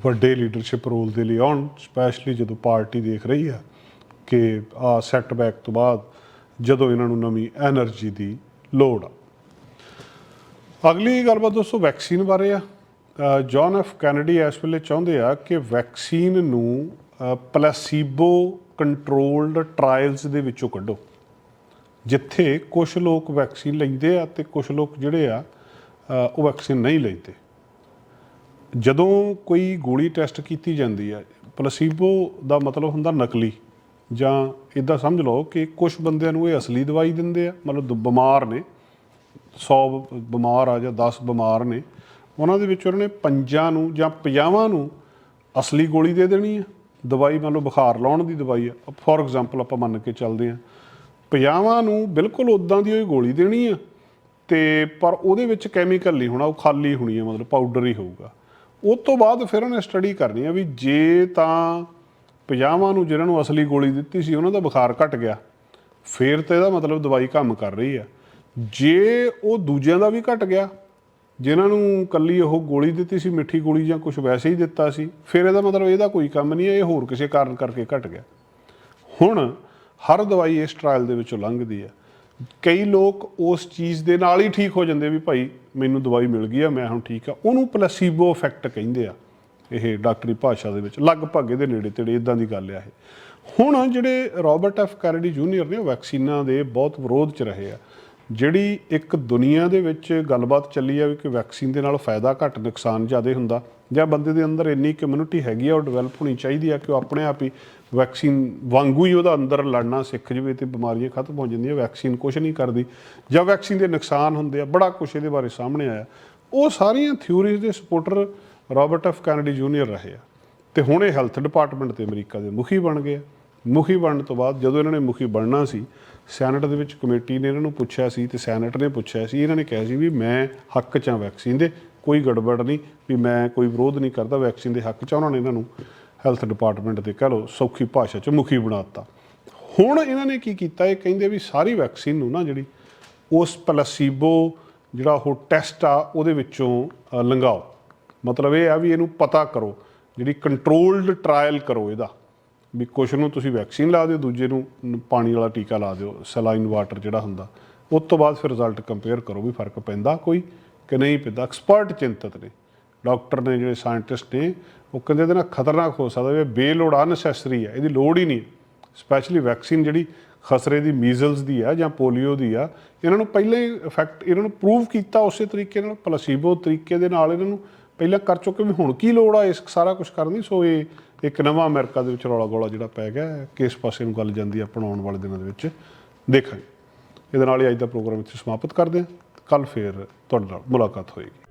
ਵੱਡੇ ਲੀਡਰਸ਼ਿਪ ਰੋਲ ਦੇ ਲਈ ਆਉਣ ਸਪੈਸ਼ਲੀ ਜਦੋਂ ਪਾਰਟੀ ਦੇਖ ਰਹੀ ਆ ਕਿ ਆ ਸੈਟਬੈਕ ਤੋਂ ਬਾਅਦ ਜਦੋਂ ਇਹਨਾਂ ਨੂੰ ਨਵੀਂ એનર્ਜੀ ਦੀ ਲੋੜ ਆ। ਅਗਲੀ ਗੱਲਬਾਤ ਦੋਸਤੋ, ਵੈਕਸੀਨ ਬਾਰੇ ਆ। ਜੌਨ ਐਫ ਕੈਨੇਡੀ ਇਸ ਵੇਲੇ ਚਾਹੁੰਦੇ ਆ ਕਿ ਵੈਕਸੀਨ ਨੂੰ ਪਲੇਸੀਬੋ ਕੰਟਰੋਲਡ ਟ੍ਰਾਇਲਸ ਦੇ ਵਿੱਚੋਂ ਕੱਢੋ, ਜਿੱਥੇ ਕੁਝ ਲੋਕ ਵੈਕਸੀਨ ਲੈਂਦੇ ਆ ਤੇ ਕੁਝ ਲੋਕ ਜਿਹੜੇ ਆ ਉਹ ਵੈਕਸੀਨ ਨਹੀਂ ਲੈਂਦੇ। ਜਦੋਂ ਕੋਈ ਗੋਲੀ ਟੈਸਟ ਕੀਤੀ ਜਾਂਦੀ ਆ, ਪਲੇਸੀਬੋ ਦਾ ਮਤਲਬ ਹੁੰਦਾ ਨਕਲੀ। ਜਾਂ ਇਦਾਂ ਸਮਝ ਲਓ ਕਿ ਕੁਝ ਬੰਦਿਆਂ ਨੂੰ ਇਹ ਅਸਲੀ ਦਵਾਈ ਦਿੰਦੇ ਆ, ਮਤਲਬ ਦ- ਬਿਮਾਰ ਨੇ 100 ਬਿਮਾਰ ਆ ਜਾਂ 10 ਬਿਮਾਰ ਨੇ, ਉਹਨਾਂ ਦੇ ਵਿੱਚ ਉਹਨਾਂ ਨੇ ਪੰਜਾਂ ਨੂੰ ਜਾਂ 50 ਨੂੰ ਅਸਲੀ ਗੋਲੀ ਦੇ ਦੇਣੀ ਆ। ਦਵਾਈ ਮੰਨ ਲਓ ਬੁਖਾਰ ਲਾਉਣ ਦੀ ਦਵਾਈ ਆ। ਫੋਰ ਐਗਜ਼ਾਮਪਲ ਆਪਾਂ ਮੰਨ ਕੇ ਚੱਲਦੇ ਆ। 50 ਨੂੰ ਬਿਲਕੁਲ ਉਦਾਂ ਦੀ ਉਹ ਗੋਲੀ ਦੇਣੀ ਆ, ਤੇ ਪਰ ਉਹਦੇ ਵਿੱਚ ਕੈਮੀਕਲ ਨਹੀਂ ਹੋਣਾ, ਉਹ ਖਾਲੀ ਹੋਣੀ ਆ, ਮਤਲਬ ਪਾਊਡਰ ਹੀ ਹੋਊਗਾ। ਉਸ ਤੋਂ ਬਾਅਦ ਫਿਰ ਉਹਨੇ ਸਟੱਡੀ ਕਰਨੀ ਆ ਵੀ ਜੇ ਤਾਂ 50 ਨੂੰ ਜਿਹਨਾਂ ਨੂੰ ਅਸਲੀ ਗੋਲੀ ਦਿੱਤੀ ਸੀ, ਉਹਨਾਂ ਦਾ ਬੁਖਾਰ ਘਟ ਗਿਆ। ਫਿਰ ਤਾਂ ਇਹਦਾ ਮਤਲਬ ਦਵਾਈ ਕੰਮ ਕਰ ਰਹੀ ਆ। ਜੇ ਉਹ ਦੂਜਿਆਂ ਦਾ ਵੀ ਘਟ ਗਿਆ ਜਿਨ੍ਹਾਂ ਨੂੰ ਕੱਲੀ ਉਹ ਗੋਲੀ ਦਿੱਤੀ ਸੀ, ਮਿੱਠੀ ਗੋਲੀ ਜਾਂ ਕੁਝ ਵੈਸੇ ਹੀ ਦਿੱਤਾ ਸੀ, ਫਿਰ ਇਹਦਾ ਮਤਲਬ ਇਹਦਾ ਕੋਈ ਕੰਮ ਨਹੀਂ ਹੈ ਇਹ ਹੋਰ ਕਿਸੇ ਕਾਰਨ ਕਰਕੇ ਘਟ ਗਿਆ। ਹੁਣ ਹਰ ਦਵਾਈ ਇਸ ਟ੍ਰਾਇਲ ਦੇ ਵਿੱਚੋਂ ਲੰਘਦੀ ਹੈ ਕਈ ਲੋਕ ਉਸ ਚੀਜ਼ ਦੇ ਨਾਲ ਹੀ ਠੀਕ ਹੋ ਜਾਂਦੇ ਵੀ ਭਾਈ ਮੈਨੂੰ ਦਵਾਈ ਮਿਲ ਗਈ ਆ, ਮੈਂ ਹੁਣ ਠੀਕ ਆ। ਉਹਨੂੰ ਪਲੇਸੀਬੋ ਇਫੈਕਟ ਕਹਿੰਦੇ ਆ। ਇਹ ਡਾਕਟਰੀ ਭਾਸ਼ਾ ਦੇ ਵਿੱਚ, ਲਗਭਗ ਇਹਦੇ ਨੇੜੇ ਤੇੜੇ ਇਦਾਂ ਦੀ ਗੱਲ ਆ ਇਹ। ਹੁਣ ਜਿਹੜੇ ਰਾਬਰਟ ਐਫ ਕੈਨੇਡੀ ਜੂਨੀਅਰ ਨੇ ਉਹ ਵੈਕਸੀਨਾਂ ਦੇ ਬਹੁਤ ਵਿਰੋਧ 'ਚ ਰਹੇ ਆ। ਜਿਹੜੀ ਇੱਕ ਦੁਨੀਆ ਦੇ ਵਿੱਚ ਗੱਲਬਾਤ ਚੱਲੀ ਆ ਵੀ ਕਿ ਵੈਕਸੀਨ ਦੇ ਨਾਲ ਫਾਇਦਾ, ਘੱਟ, ਨੁਕਸਾਨ ਜ਼ਿਆਦਾ ਹੁੰਦਾ, ਜਾਂ ਬੰਦੇ ਦੇ ਅੰਦਰ ਇੰਨੀ ਕਮਿਊਨਿਟੀ ਹੈਗੀ ਆ, ਉਹ ਡਿਵੈਲਪ ਹੋਣੀ ਚਾਹੀਦੀ ਆ ਕਿ ਉਹ ਆਪਣੇ ਆਪ ਹੀ ਵੈਕਸੀਨ ਵਾਂਗੂ ਹੀ ਉਹਦਾ ਅੰਦਰ ਲੜਨਾ ਸਿੱਖ ਜਵੇ ਤੇ ਬਿਮਾਰੀਆਂ ਖਤਮ ਹੋ ਜਾਂਦੀਆਂ, ਵੈਕਸੀਨ ਕੁਝ ਨਹੀਂ ਕਰਦੀ, ਜਾਂ ਵੈਕਸੀਨ ਦੇ ਨੁਕਸਾਨ ਹੁੰਦੇ ਆ, ਬੜਾ ਕੁਝ ਇਹਦੇ ਬਾਰੇ ਸਾਹਮਣੇ ਆਇਆ। ਉਹ ਸਾਰੀਆਂ ਥਿਊਰੀਜ਼ ਦੇ supporter Robert F Kennedy junior ਰਹੇ ਆ। ਤੇ ਹੁਣ ਇਹ ਹੈਲਥ ਡਿਪਾਰਟਮੈਂਟ ਤੇ ਅਮਰੀਕਾ ਦੇ ਮੁਖੀ ਬਣ ਗਏ ਆ। ਮੁਖੀ ਬਣਨ ਤੋਂ ਬਾਅਦ ਜਦੋਂ ਇਹਨਾਂ ਨੇ ਮੁਖੀ ਬਣਨਾ ਸੀ ਸੈਨੇਟ ਦੇ ਵਿੱਚ ਕਮੇਟੀ ਨੇ ਇਹਨਾਂ ਨੂੰ ਪੁੱਛਿਆ ਸੀ ਤੇ ਸੈਨੇਟ ਨੇ ਪੁੱਛਿਆ ਸੀ ਇਹਨਾਂ ਨੇ ਕਿਹਾ ਸੀ ਵੀ ਮੈਂ ਹੱਕ 'ਚ ਹਾਂ ਵੈਕਸੀਨ ਦੇ ਕੋਈ ਗੜਬੜ ਨਹੀਂ ਵੀ ਮੈਂ ਕੋਈ ਵਿਰੋਧ ਨਹੀਂ ਕਰਦਾ ਵੈਕਸੀਨ ਦੇ ਹੱਕ 'ਚ ਉਹਨਾਂ ਨੇ ਇਹਨਾਂ ਨੂੰ ਹੈਲਥ ਡਿਪਾਰਟਮੈਂਟ ਦੇ ਕਹ ਲਓ ਸੌਖੀ ਭਾਸ਼ਾ 'ਚ ਮੁਖੀ ਬਣਾਤਾ ਹੁਣ ਇਹਨਾਂ ਨੇ ਕੀ ਕੀਤਾ? ਇਹ ਕਹਿੰਦੇ ਵੀ ਸਾਰੀ ਵੈਕਸੀਨ ਨੂੰ ਨਾ ਜਿਹੜੀ ਉਸ ਪਲੇਸੀਬੋ ਜਿਹੜਾ ਉਹ ਟੈਸਟ ਆ ਉਹਦੇ ਵਿੱਚੋਂ ਅ, ਲੰਘਾਓ। ਮਤਲਬ ਇਹ ਆ ਵੀ ਇਹਨੂੰ ਪਤਾ ਕਰੋ, ਜਿਹੜੀ ਕੰਟਰੋਲਡ ਟ੍ਰਾਇਲ ਕਰੋ ਇਹਦਾ। ਵੀ ਕੁਛ ਨੂੰ ਤੁਸੀਂ ਵੈਕਸੀਨ ਲਾ ਦਿਓ, ਦੂਜੇ ਨੂੰ ਪਾਣੀ ਵਾਲਾ ਟੀਕਾ ਲਾ ਦਿਓ ਸਲਾਈਨ ਵਾਟਰ ਜਿਹੜਾ ਹੁੰਦਾ। ਉਸ ਤੋਂ ਬਾਅਦ ਫਿਰ ਰਿਜ਼ਲਟ ਕੰਪੇਅਰ ਕਰੋ ਵੀ ਫ਼ਰਕ ਪੈਂਦਾ ਕੋਈ ਕਿ ਨਹੀਂ ਪੈਂਦਾ। ਐਕਸਪਰਟ ਚਿੰਤਤ ਨੇ। ਡਾਕਟਰ ਨੇ ਜਿਹੜੇ ਸਾਇੰਟਿਸਟ ਨੇ, ਉਹ ਕਹਿੰਦੇ ਇਹਦੇ ਨਾਲ ਖਤਰਨਾਕ ਹੋ ਸਕਦਾ ਵੀ ਬੇਲੋੜ ਅਨਸੈਸਰੀ ਹੈ ਇਹਦੀ ਲੋੜ ਹੀ ਨਹੀਂ। ਸਪੈਸ਼ਲੀ ਵੈਕਸੀਨ ਜਿਹੜੀ ਖਸਰੇ ਦੀ ਮੀਜ਼ਲਸ ਦੀ ਆ ਜਾਂ ਪੋਲੀਓ ਦੀ ਆ, ਇਹਨਾਂ ਨੂੰ ਪਹਿਲਾਂ ਹੀ ਇਫੈਕਟ ਇਹਨਾਂ ਨੂੰ ਪ੍ਰੂਵ ਕੀਤਾ ਉਸੇ ਤਰੀਕੇ ਨਾਲ ਪਲੇਸੀਬੋ ਤਰੀਕੇ ਦੇ ਨਾਲ ਇਹਨਾਂ ਨੂੰ ਪਹਿਲਾਂ ਕਰ ਚੁੱਕੇ ਵੀ ਹੁਣ ਕੀ ਲੋੜ ਆ ਇਸ ਸਾਰਾ ਕੁਝ ਕਰਨ ਦੀ? ਸੋ ਇਹ ਇੱਕ ਨਵਾਂ ਅਮਰੀਕਾ ਦੇ ਵਿੱਚ ਰੌਲਾ ਗੋਲਾ ਜਿਹੜਾ ਪੈ ਗਿਆ ਕਿਸ ਪਾਸੇ ਨੂੰ ਗੱਲ ਜਾਂਦੀ ਹੈ ਆਪਾਂ ਆਉਣ ਵਾਲੇ ਦਿਨਾਂ ਦੇ ਵਿੱਚ, ਦੇਖਾਂਗੇ। ਇਹਦੇ ਨਾਲ ਹੀ ਅੱਜ ਦਾ ਪ੍ਰੋਗਰਾਮ ਇੱਥੇ ਸਮਾਪਤ ਕਰਦੇ ਹਾਂ। ਕੱਲ ਫੇਰ ਤੁਹਾਡੇ ਨਾਲ ਮੁਲਾਕਾਤ ਹੋਏਗੀ।